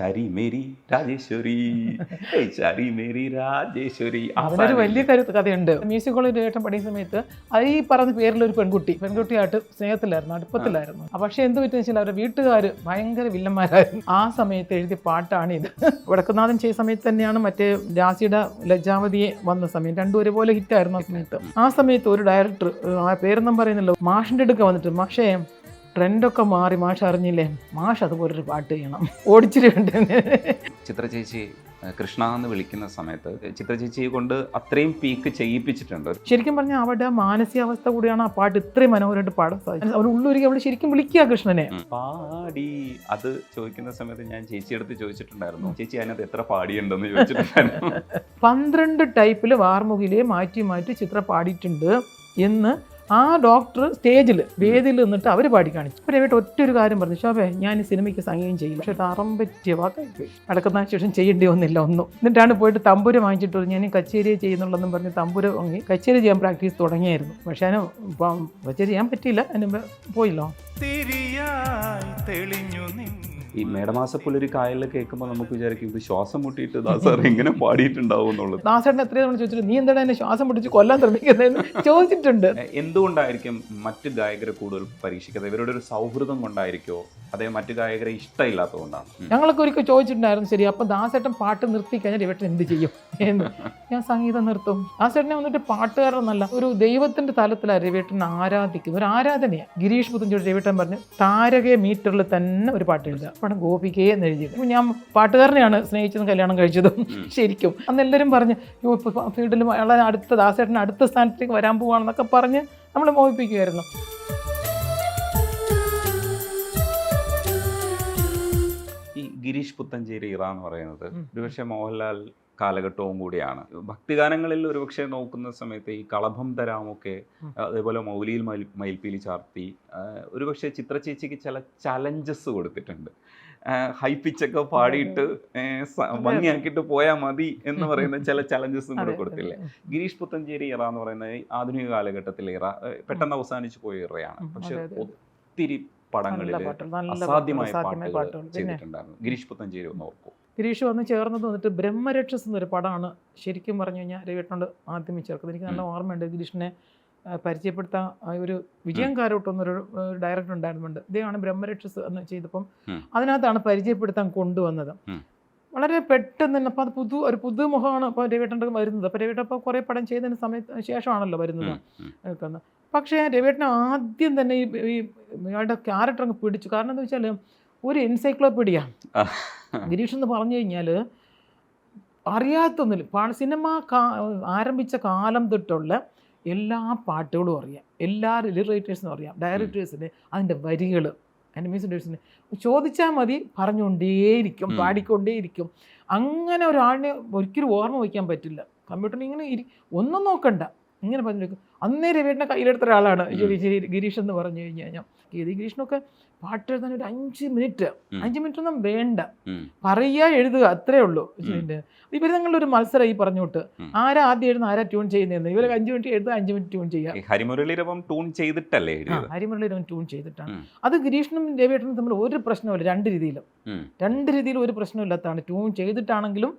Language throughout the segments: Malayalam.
ചരി മേരി രാജേശ്വരി. ഏയ് മേരി രാജേശ്വരി. അതിനൊരു വലിയ കരുത്ത് കഥയുണ്ട്. മ്യൂസിക് കോളേജ് ഏട്ടൻ പഠിക്കുന്ന സമയത്ത് അത് ഈ പറഞ്ഞ പേരിലൊരു പെൺകുട്ടി പെൺകുട്ടിയായിട്ട് സ്നേഹത്തിലായിരുന്നു അടുപ്പത്തിലായിരുന്നു. പക്ഷെ പക്ഷേ എന്ത് പറ്റുന്ന വെച്ചാൽ അവരുടെ വീട്ടുകാർ ഭയങ്കര വില്ലന്മാരായിരുന്നു. ആ സമയത്ത് എഴുതിയ പാട്ടാണ് ഇത്. വടക്കുന്നാഥൻ ചെയ്ത സമയത്ത് തന്നെയാണ് മറ്റേ രാശിയുടെ ലജ്ജാവതിയെ വന്ന സമയം. രണ്ടും ഒരുപോലെ ഹിറ്റായിരുന്നു ആ സമയത്ത്. ആ സമയത്ത് ഒരു ഡയറക്ടർ ആ പേരൊന്നും പറയുന്നില്ല മാഷിന്റെ അടുക്ക വന്നിട്ട് മാഷേ ട്രെൻഡൊക്കെ മാറി മാഷ് അറിഞ്ഞില്ലേ? മാഷ് അതുപോലൊരു പാട്ട് ചെയ്യണം. ഓടിച്ചിട്ടുണ്ട് ചിത്ര ചേച്ചി കൃഷ്ണ എന്ന് വിളിക്കുന്ന സമയത്ത് ചിത്ര ചേച്ചിയെ കൊണ്ട് അത്രയും പീക്ക് ചെയ്യിപ്പിച്ചിട്ടുണ്ട്. ശരിക്കും പറഞ്ഞാൽ അവരുടെ മാനസികാവസ്ഥ കൂടിയാണ് ആ പാട്ട് ഇത്രയും മനോഹരമായിട്ട് പാടാൻ സാധിച്ചത്. അവർ ഉള്ളൊരു അവൾ ശരിക്കും വിളിക്കുക കൃഷ്ണനെ. പാടി. അത് ചോദിക്കുന്ന സമയത്ത് ഞാൻ ചേച്ചിയെടുത്ത് ചോദിച്ചിട്ടുണ്ടായിരുന്നു. ചേച്ചി അതിനകത്ത് എത്ര പാടിയുണ്ടെന്ന് ചോദിച്ചിട്ടുണ്ടായിരുന്നു. പന്ത്രണ്ട് ടൈപ്പിൽ വാർമുകിലെ മാറ്റി മാറ്റി ചിത്ര പാടിയിട്ടുണ്ട് എന്ന് ആ ഡോക്ടർ സ്റ്റേജിൽ വേദിയിൽ നിന്നിട്ട് അവർ പാടി കാണിച്ചു. അപ്പോൾ രവിട്ട് ഒറ്റ ഒരു കാര്യം പറഞ്ഞു ശോഭേ ഞാൻ ഈ സിനിമയ്ക്ക് സംഗീതം ചെയ്യും പക്ഷേ അറം പറ്റിയ വാക്കായി പോയി അടക്കുന്ന ശേഷം ചെയ്യേണ്ടി വന്നില്ല ഒന്നും. എന്നിട്ടാണ് പോയിട്ട് തമ്പുര വാങ്ങിച്ചിട്ട് ഞാൻ കച്ചേരി ചെയ്യുന്നുള്ളതെന്നും പറഞ്ഞ് തമ്പുര വാങ്ങി കച്ചേരി ചെയ്യാൻ പ്രാക്ടീസ് തുടങ്ങിയായിരുന്നു. പക്ഷേ അതിന് ഇപ്പം കച്ചേരി ചെയ്യാൻ പറ്റിയില്ല. അതിന് പോയില്ലോ. തെളിഞ്ഞു നിൻ ഈ മേടമാസപ്പുലൊരു കായലിൽ കേൾക്കുമ്പോൾ നമുക്ക് വിചാരിക്കും ഇത് ശ്വാസം മുട്ടിയിട്ട് ദാ സാർ ഇങ്ങനെ പാടിയിട്ടുണ്ടാവും എന്നുള്ളത്. ദാസേട്ടൻ എത്രയോ ചോദിച്ചിട്ട് നീ എന്താണ് എന്നെ ശ്വാസം മുട്ടിച്ച് കൊല്ലാൻ ശ്രമിക്കുന്നതെന്ന്? ചോദിച്ചിട്ടുണ്ട്. എന്തുകൊണ്ടായിരിക്കും മറ്റ് ഗായകരെ കൂടുതൽ പരീക്ഷിക്കുന്നത്? ഇവരുടെ ഒരു സൗഹൃദം കൊണ്ടായിരിക്കോ? അതേ മറ്റു ഗായകരെ ഇഷ്ടമില്ലാത്തതുകൊണ്ടാണ്. കൊണ്ടാണ് ഞങ്ങളൊക്കെ ഒരിക്കൽ ചോദിച്ചിട്ടുണ്ടായിരുന്നു ശരി അപ്പം ദാസേട്ടൻ പാട്ട് നിർത്തി കഴിഞ്ഞാൽ ഇവട്ടൻ എന്ത് ചെയ്യും? എന്ന്. ഞാൻ സംഗീതം നിർത്തും. ദാസേട്ടനെ വന്നിട്ട് പാട്ടുകാരനല്ല ഒരു ദൈവത്തിന്റെ തലത്തിലാണ് രവിട്ടൻ ആരാധിക്കുന്നത്. ഒരു ആരാധനയാണ് ഗിരീഷ് പുത്തഞ്ചോട് രവിട്ടൻ പറഞ്ഞു താരകെ മീറ്ററിൽ തന്നെ ഒരു പാട്ട് എഴുതുക. പണം ഗോപികയെ എന്ന് എഴുതിയത്. ഞാൻ പാട്ടുകാരനെയാണ് സ്നേഹിച്ചതും കല്യാണം കഴിച്ചതും ശരിക്കും. അന്ന് എല്ലാവരും പറഞ്ഞു യോ ഇപ്പോൾ ഫീൽഡിൽ അയാളെ അടുത്ത ദാസേട്ടൻ അടുത്ത സ്ഥാനത്തേക്ക് വരാൻ പോവാണെന്നൊക്കെ പറഞ്ഞ് നമ്മൾ മോഹിപ്പിക്കുമായിരുന്നു ഈ ഗിരീഷ് പുത്തഞ്ചേരി ഇറ എന്ന് പറയുന്നത് ഒരുപക്ഷെ മോഹൻലാൽ കാലഘട്ടവും കൂടിയാണ്. ഭക്തിഗാനങ്ങളിൽ ഒരുപക്ഷെ നോക്കുന്ന സമയത്ത് ഈ കളഭം തരാമൊക്കെ അതേപോലെ മൗലിയിൽ മയിൽ മയിൽപ്പീലി ചാർത്തി ഒരുപക്ഷെ ചിത്ര ചേച്ചിക്ക് ചില ചലഞ്ചസ് കൊടുത്തിട്ടുണ്ട്. ഹൈ പിച്ചൊക്കെ പാടിയിട്ട് ഭംഗിയാക്കിയിട്ട് പോയാൽ മതി എന്ന് പറയുന്ന ചില ചലഞ്ചസും കൂടെ കൊടുത്തില്ലേ. ഗിരീഷ് പുത്തഞ്ചേരി ഇറ എന്ന് പറയുന്ന ആധുനിക കാലഘട്ടത്തിലെ ഇറ പെട്ടെന്ന് അവസാനിച്ചു പോയ ഇറയാണ്. പക്ഷെ. ഒത്തിരി പടങ്ങളിൽ അസാധ്യമായ പാട്ടുകൾ ചെയ്തിട്ടുണ്ടായിരുന്നു. ഗിരീഷ് പുത്തഞ്ചേരി ഒന്ന് ഓർക്കും. ഗിരീഷ് വന്ന് ചേർന്നത് വന്നിട്ട് ബ്രഹ്മരക്ഷസ് എന്നൊരു പടമാണ് ശരിക്കും പറഞ്ഞു കഴിഞ്ഞാൽ രവിയേട്ടനോട് ആദ്യമേ ചേർക്കുന്നത്. എനിക്ക് നല്ല ഓർമ്മയുണ്ട് ഗിരീഷിനെ പരിചയപ്പെടുത്താൻ ഒരു വിജയം കാരോട്ടൊന്നൊരു ഡയറക്ടർ ഉണ്ടായിരുന്നുണ്ട്. ഇദ്ദേഹമാണ് ബ്രഹ്മരക്ഷസ് എന്ന് ചെയ്തപ്പം. അതിനകത്താണ് പരിചയപ്പെടുത്താൻ കൊണ്ടുവന്നത്. വളരെ പെട്ടെന്ന് തന്നെ അപ്പോൾ അത് പുതു ഒരു പുതുമുഖമാണ് ഇപ്പോൾ രവിയേട്ടന്റെ വരുന്നത്. അപ്പോൾ രവിയേട്ടൻ ഇപ്പോൾ കുറേ പടം ചെയ്തതിന് സമയത്ത് ശേഷമാണല്ലോ വരുന്നത്. നിൽക്കുന്നത് പക്ഷേ രവിയേട്ടൻ ആദ്യം തന്നെ ഈ ഈ ഇയാളുടെ ക്യാരക്ടർ അങ്ങ് പിടിച്ചു. കാരണം എന്താ വെച്ചാൽ ഒരു എൻസൈക്ലോപീഡിയ. ഗിരീഷ് എന്ന് പറഞ്ഞു കഴിഞ്ഞാൽ അറിയാത്തൊന്നുമില്ല പാ സിനിമ ആരംഭിച്ച കാലം തൊട്ടുള്ള എല്ലാ പാട്ടുകളും അറിയാം. എല്ലാ ലിറേറ്റേഴ്സിനും അറിയാം. ഡയറക്ടേഴ്സിന് അതിന്റെ വരികൾ അനിമേഷൻസിന് ചോദിച്ചാൽ മതി പറഞ്ഞുകൊണ്ടേയിരിക്കും. പാടിക്കൊണ്ടേയിരിക്കും. അങ്ങനെ ഒരാളിനെ ഒരിക്കലും ഓർമ്മ വയ്ക്കാൻ പറ്റില്ല. കമ്പ്യൂട്ടറിന് ഇങ്ങനെ ഇരി ഒന്നും നോക്കണ്ട. ഇങ്ങനെ പറഞ്ഞു അന്നേരം വീടിനെ കയ്യിലെടുത്ത ഒരാളാണ്. ഗിരീഷ് എന്ന് പറഞ്ഞു കഴിഞ്ഞു കഴിഞ്ഞാൽ. ഗീതി ഗിരീഷിനൊക്കെ പാട്ട് എഴുതാൻ ഒരു അഞ്ച് മിനിറ്റ്. അഞ്ച് മിനിറ്റ് ഒന്നും വേണ്ട. പറയുക എഴുതുക അത്രേ ഉള്ളൂ. ഇവർ തങ്ങളുടെ ഒരു മത്സരം ഈ പറഞ്ഞോട്ട്. ആരാ ആദ്യം എഴുതുന്ന ആരാ ട്യൂൺ ചെയ്യുന്നതെന്ന്? ഇവരൊക്കെ അഞ്ച് മിനിറ്റ് എഴുതുക അഞ്ച് മിനിറ്റ് ട്യൂൺ ചെയ്യുക. ഹരിമുരളീരവം ഹരിമുരളിരവം ട്യൂൺ ചെയ്തിട്ടല്ലേ എഴുതിയത്? ഹരിമുരളിരവൻ ട്യൂൺ ചെയ്തിട്ടാണ്. അത് ഗിരീഷിനും രവിയേട്ടനും തമ്മിൽ ഒരു പ്രശ്നമില്ല രണ്ട് രീതിയിലും. രണ്ട് രീതിയിലും ഒരു പ്രശ്നമില്ലാത്തതാണ് ട്യൂൺ ചെയ്തിട്ടാണെങ്കിലും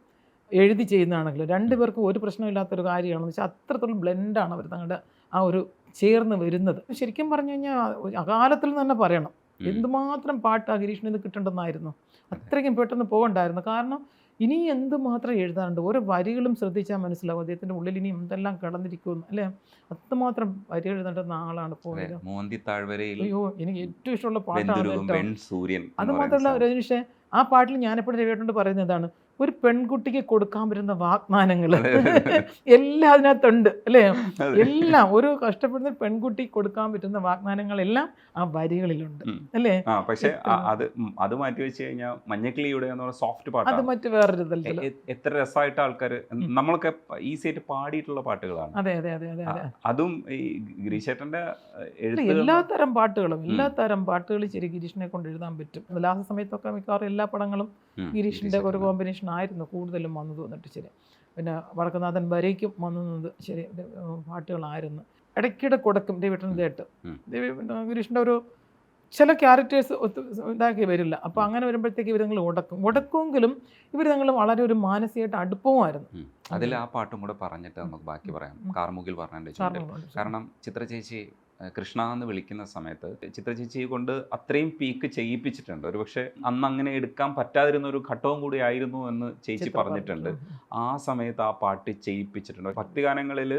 എഴുതി ചെയ്യുന്നതാണെങ്കിലും രണ്ടുപേർക്കും ഒരു പ്രശ്നമില്ലാത്തൊരു കാര്യമാണെന്ന് വെച്ചാൽ അത്രത്തോളം ബ്ലെൻഡാണ് അവർ തങ്ങളുടെ ആ ഒരു ചേർന്ന് വരുന്നത്. ശരിക്കും പറഞ്ഞു കഴിഞ്ഞാൽ അകാലത്തിൽ നിന്ന് തന്നെ പറയണം. എന്തുമാത്രം പാട്ട് ആ ഗിരീഷിന് ഇത് കിട്ടേണ്ടെന്നായിരുന്നു. അത്രയ്ക്കും പെട്ടെന്ന് പോകണ്ടായിരുന്നു. കാരണം ഇനി എന്തുമാത്രം എഴുതാനുണ്ട്? ഓരോ വരികളും ശ്രദ്ധിച്ചാൽ മനസ്സിലാവും. അദ്ദേഹത്തിന്റെ ഉള്ളിൽ ഇനി എന്തെല്ലാം കിടന്നിരിക്കുമെന്ന് അല്ലേ? അത്രമാത്രം വരി എഴുതേണ്ടുന്ന ആളാണ് പോയത്. മോന്തി താഴ്വരയിൽ അയ്യോ എനിക്ക് ഏറ്റവും ഇഷ്ടമുള്ള പാട്ടാണ് അത് മാത്രമല്ല രജനീഷെ ആ പാട്ടിൽ ഞാനെപ്പോഴും രവിയേട്ടനോട് പറയുന്നത് എന്താണ് ഒരു പെൺകുട്ടിക്ക് കൊടുക്കാൻ പറ്റുന്ന വാഗ്ദാനങ്ങൾ. എല്ലാം അതിനകത്തുണ്ട് അല്ലേ? എല്ലാം ഒരു കഷ്ടപ്പെടുന്ന പെൺകുട്ടി കൊടുക്കാൻ പറ്റുന്ന വാഗ്ദാനങ്ങളെല്ലാം ആ വരികളിലുണ്ട് അല്ലേ? പക്ഷെ അത് അത് മാറ്റി വെച്ച് കഴിഞ്ഞാൽ മഞ്ഞക്കിളിയുടെ സോഫ്റ്റ് പാട്ട്. അത് മറ്റ് വേറൊരു എത്ര രസമായിട്ട് ആൾക്കാർ നമ്മളൊക്കെ ഈസി ആയിട്ട് പാടിയിട്ടുള്ള പാട്ടുകളാണ്. അതെ അതെ അതെ അതെ അതെ. ഈ എഴുത്തുകൾ എല്ലാ തരം പാട്ടുകളും എല്ലാ തരം പാട്ടുകളും ശരി ഗിരീഷിനെ കൊണ്ട് എഴുതാൻ പറ്റും. ലാസ്റ്റ് സമയത്തൊക്കെ മിക്കവാറും എല്ലാ പടങ്ങളും ഗിരീഷിന്റെ ഒരു കോമ്പിനേഷൻ ആയിരുന്നു കൂടുതലും വന്നു തോന്നിട്ട് ശരി. പിന്നെ വടക്കുനാഥൻ വരയ്ക്കും വന്നു നിന്നത് ശരി പാട്ടുകളായിരുന്നു. ഇടയ്ക്കിടെ കൊടുക്കും ദേവിട്ടൻ കേട്ട്. ദേവി ഗിരീഷിന്റെ ഒരു ചില ക്യാരക്ടേഴ്സ് ഒത്ത് ഇതാക്കി വരില്ല. അപ്പോൾ അങ്ങനെ വരുമ്പോഴത്തേക്ക് ഇവർ ഉടക്കും ഉടക്കുമെങ്കിലും ഇവർ ഞങ്ങൾ വളരെ ഒരു മാനസികമായിട്ട് അടുപ്പവുമായിരുന്നു. അതിൽ ആ പാട്ടും കൂടെ പറഞ്ഞിട്ട് നമുക്ക് ബാക്കി പറയാം. കാർമുകിൽ പറഞ്ഞു കാരണം ചിത്ര ചേച്ചി കൃഷ്ണ എന്ന് വിളിക്കുന്ന സമയത്ത് ചിത്രചേച്ചിയെ കൊണ്ട് അത്രയും പീക്ക് ചെയ്യിപ്പിച്ചിട്ടുണ്ട്. ഒരുപക്ഷെ അന്ന് അങ്ങനെ എടുക്കാൻ പറ്റാതിരുന്ന ഒരു ഘട്ടവും കൂടി ആയിരുന്നു എന്ന് ചേച്ചി പറഞ്ഞിട്ടുണ്ട്. ആ സമയത്ത് ആ പാട്ട് ചെയ്യിപ്പിച്ചിട്ടുണ്ട്. ഭക്തിഗാനങ്ങളിൽ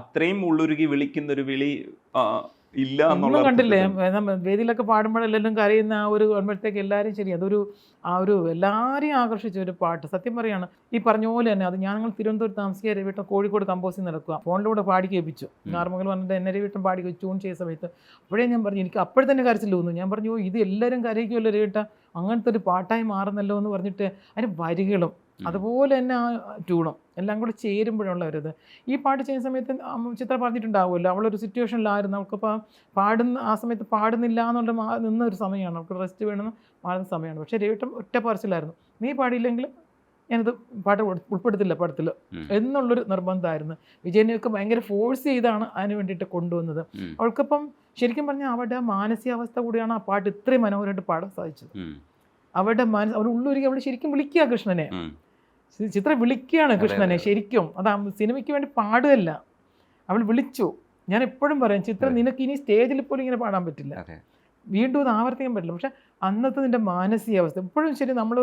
അത്രയും ഉള്ളുരുകി വിളിക്കുന്ന ഒരു വിളി ഇല്ല കണ്ടില്ലേ? വേദിയിലൊക്കെ പാടുമ്പോഴെല്ലാം കരയുന്ന ആ ഒരു വരുമ്പോഴത്തേക്ക് എല്ലാവരും ശരി അതൊരു ആ ഒരു എല്ലാവരെയും ആകർഷിച്ച ഒരു പാട്ട്. സത്യം പറയാണ് ഈ പറഞ്ഞ പോലെ തന്നെ അത് ഞങ്ങൾ തിരുവനന്തപുരത്ത് താമസിക്കുക രവിട്ടം കോഴിക്കോട് കമ്പോസിൽ നടക്കുക. ഫോണിലൂടെ പാടി കേൾപ്പിച്ചു. നാർമകൾ പറഞ്ഞിട്ട് എന്നെ രവിട്ടം പാടി ട്യൂൺ ചെയ്ത സമയത്ത്. അപ്പോഴേ ഞാൻ പറഞ്ഞു എനിക്ക് അപ്പോഴെ തന്നെ കരച്ചിൽ തോന്നുന്നു. ഞാൻ പറഞ്ഞു ഇത് എല്ലാവരും കരയിക്കുമല്ലോ രവിട്ട അങ്ങനത്തെ ഒരു പാട്ടായി മാറുന്നല്ലോ എന്ന് പറഞ്ഞിട്ട് അതിന് വരികളും. അതുപോലെ തന്നെ ആ ട്യൂണും എല്ലാം കൂടെ ചേരുമ്പോഴുള്ള ഒരു ഇത് ഈ പാട്ട് ചെയ്യുന്ന സമയത്ത് ചിത്ര പറഞ്ഞിട്ടുണ്ടാവുമല്ലോ. അവളൊരു സിറ്റുവേഷനിലായിരുന്നു അവൾക്കിപ്പോൾ പാടുന്ന ആ സമയത്ത് പാടുന്നില്ല എന്നുള്ള മാ- നിന്ന ഒരു സമയമാണ്. അവൾക്ക് റെസ്റ്റ് വേണമെന്ന് മാറുന്ന സമയമാണ്. പക്ഷേ രവിട്ടം ഒറ്റ പറച്ചിലായിരുന്നു. നീ പാടിയില്ലെങ്കിൽ ഞാനിത് പാട്ട് ഉൾ- ഉൾപ്പെടുത്തില്ല പടത്തിൽ. എന്നുള്ളൊരു നിർബന്ധമായിരുന്നു. വിജയനെയൊക്കെ ഭയങ്കര ഫോഴ്സ് ചെയ്താണ് അതിന് വേണ്ടിയിട്ട് കൊണ്ടുവന്നത്. അവൾക്കിപ്പം ശരിക്കും പറഞ്ഞാൽ അവരുടെ ആ മാനസികാവസ്ഥ കൂടിയാണ് ആ പാട്ട് ഇത്രയും മനോഹരമായിട്ട് പാടാൻ സാധിച്ചത്. അവരുടെ മനസ്സ് അവർ ഉള്ളൊരുക്കി അവൾ ശരിക്കും വിളിക്കുക കൃഷ്ണനെ. ചിത്ര വിളിക്കുകയാണ് കൃഷ്ണനെ. ശരിക്കും. അത് സിനിമയ്ക്ക് വേണ്ടി പാടുകയല്ല. അവൾ വിളിച്ചു. ഞാൻ എപ്പോഴും പറയാം ചിത്ര. നിനക്ക് ഇനി സ്റ്റേജിൽ പോലും ഇങ്ങനെ പാടാൻ പറ്റില്ല. വീണ്ടും അത് ആവർത്തിക്കാൻ പറ്റില്ല. പക്ഷെ അന്നത്തെ നിന്റെ മാനസികാവസ്ഥ എപ്പോഴും ശരി നമ്മൾ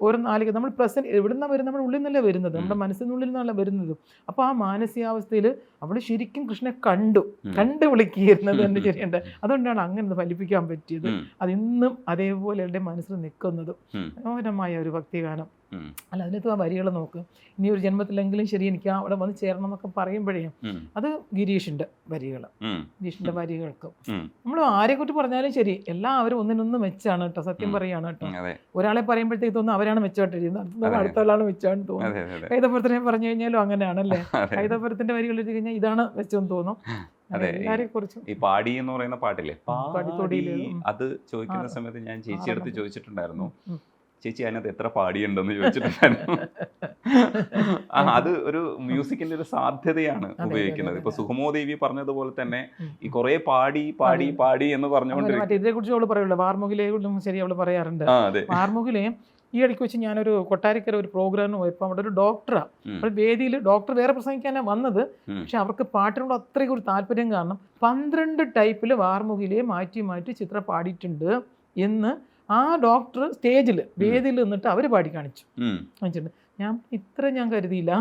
ഓരോ നാലിക നമ്മൾ പ്രസന്റ് എവിടുന്നാണ് വരുന്നത്? നമ്മുടെ ഉള്ളിൽ നിന്നല്ലേ വരുന്നത്. നമ്മുടെ മനസ്സിനുള്ളിൽ നിന്നല്ല വരുന്നത്. അപ്പോൾ ആ മാനസികാവസ്ഥയിൽ അവൾ ശരിക്കും കൃഷ്ണനെ കണ്ടു. കണ്ടു വിളിക്കുന്നത് തന്നെ ശരിയുണ്ട്. അതുകൊണ്ടാണ് അങ്ങനെ ഫലിപ്പിക്കാൻ പറ്റിയത്. അതിന്നും അതേപോലെ എന്റെ മനസ്സിൽ നിൽക്കുന്നത് മനോഹരമായ ഒരു ഭക്തിഗാനം. ഉം. അല്ല അതിനകത്ത് ആ വരികൾ നോക്ക്. ഇനി ഒരു ജന്മത്തിലെങ്കിലും ശരി എനിക്ക് അവിടെ വന്ന് ചേരണം എന്നൊക്കെ പറയുമ്പോഴേ അത് ഗിരീഷിന്റെ വരികൾ ഗിരീഷിന്റെ വരികൾക്ക്. നമ്മൾ ആരെക്കുറിച്ച് പറഞ്ഞാലും ശരി എല്ലാവരും ഒന്നിനൊന്ന് മെച്ചാണ് കേട്ടോ സത്യം. പറയാണ് കേട്ടോ. ഒരാളെ പറയുമ്പോഴത്തേക്ക് തോന്നുന്നു അവരാണ് മെച്ചമായിട്ട് എഴുതുന്നത്. അടുത്ത ആളാണ് മെച്ചമാണെന്ന് തോന്നുന്നു കൈതപ്പുറത്തിനെ പറഞ്ഞു കഴിഞ്ഞാലും അങ്ങനെയാണല്ലേ? കൈതപ്പുറത്തിന്റെ വരികൾ എഴുതി കഴിഞ്ഞാൽ ഇതാണ് മെച്ചമെന്ന് തോന്നും. അതെ, ഈ- പാടി എന്ന് പറയുന്ന പാട്ടില്ലേ? പാടി അത് ചോദിക്കുന്ന സമയത്ത് ഞാൻ ചേച്ചിയെടുത്ത് ചോദിച്ചിട്ടുണ്ടായിരുന്നു. ചേച്ചി അതിനകത്ത് എത്ര പാടിയുണ്ടെന്ന് ചോദിച്ചിട്ടുണ്ടായിരുന്നു ആ, അത് ഒരു മ്യൂസിക്കിന്റെ ഒരു സാധ്യതയാണ് ഉപയോഗിക്കുന്നത് ഇപ്പൊ സുഖമോദേവി പറഞ്ഞതുപോലെ തന്നെ. ഈ കുറെ പാടി പാടി പാടി. എന്ന് പറഞ്ഞുകൊണ്ട് മറ്റേ ഇതിനെ കുറിച്ച് അവൾ പറയുള്ളൂ വാർമുകിലെ കുറിച്ചും ശരി അവൾ പറയാറുണ്ട് ആ അതെ വാർമുകിലെ ഈ ഇടയ്ക്ക് വെച്ച് ഞാനൊരു കൊട്ടാരിക്കര ഒരു പ്രോഗ്രാമിന് പോയപ്പോൾ അവിടെ ഒരു ഡോക്ടറാണ്. അപ്പോൾ വേദിയിൽ ഡോക്ടർ വേറെ പ്രസംഗിക്കാനാണ് വന്നത്. പക്ഷെ അവർക്ക് പാട്ടിനോട് അത്രയ്ക്ക് ഒരു താല്പര്യം കാരണം പന്ത്രണ്ട് ടൈപ്പിൽ വാർമുകിലെ മാറ്റി മാറ്റി ചിത്രം പാടിയിട്ടുണ്ട് എന്ന് ആ ഡോക്ടർ സ്റ്റേജിൽ വേദിയിൽ നിന്നിട്ട് അവർ പാടി കാണിച്ചു. കാണിച്ചിട്ടുണ്ട് ഞാൻ ഇത്ര ഞാൻ കരുതിയില്ല.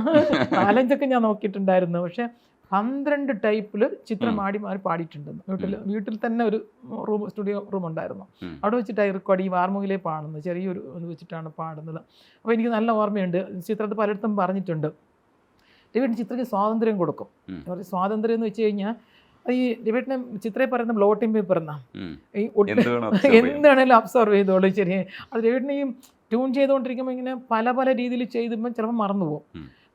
നാലഞ്ചൊക്കെ ഞാൻ നോക്കിയിട്ടുണ്ടായിരുന്നു. പക്ഷെ പന്ത്രണ്ട് ടൈപ്പിൽ ചിത്രം ആടിമാർ മാടി മാറി പാടിയിട്ടുണ്ടെന്ന് വീട്ടിൽ വീട്ടിൽ തന്നെ ഒരു റൂം സ്റ്റുഡിയോ റൂം ഉണ്ടായിരുന്നു. അവിടെ വെച്ചിട്ട് റെക്കോർഡ് ഈ വാർമുകിലേ പാടുന്നത്. ചെറിയൊരു ഇത് വെച്ചിട്ടാണ് പാടുന്നത്. അപ്പോൾ എനിക്ക് നല്ല ഓർമ്മയുണ്ട്. ചിത്രത്തിൽ പലയിടത്തും പറഞ്ഞിട്ടുണ്ട്. രവിയേട്ടൻ ചിത്രയ്ക്ക് സ്വാതന്ത്ര്യം കൊടുക്കും. സ്വാതന്ത്ര്യം എന്ന് വെച്ച് കഴിഞ്ഞാൽ ഈ ഡിബേറ്റിന് ചിത്രയെ പറയുന്ന ബ്ലോട്ടിംഗ് പേപ്പർ എന്നാ. ഈ. എന്താണേലും അബ്സർവ് ചെയ്തോളൂ ശരി അത് ഡിബേറ്റിനെ ഈ ട്യൂൺ ചെയ്തുകൊണ്ടിരിക്കുമ്പോൾ ഇങ്ങനെ പല പല രീതിയിൽ ചെയ്തുമ്പോൾ ചിലപ്പോൾ മറന്നു പോകും.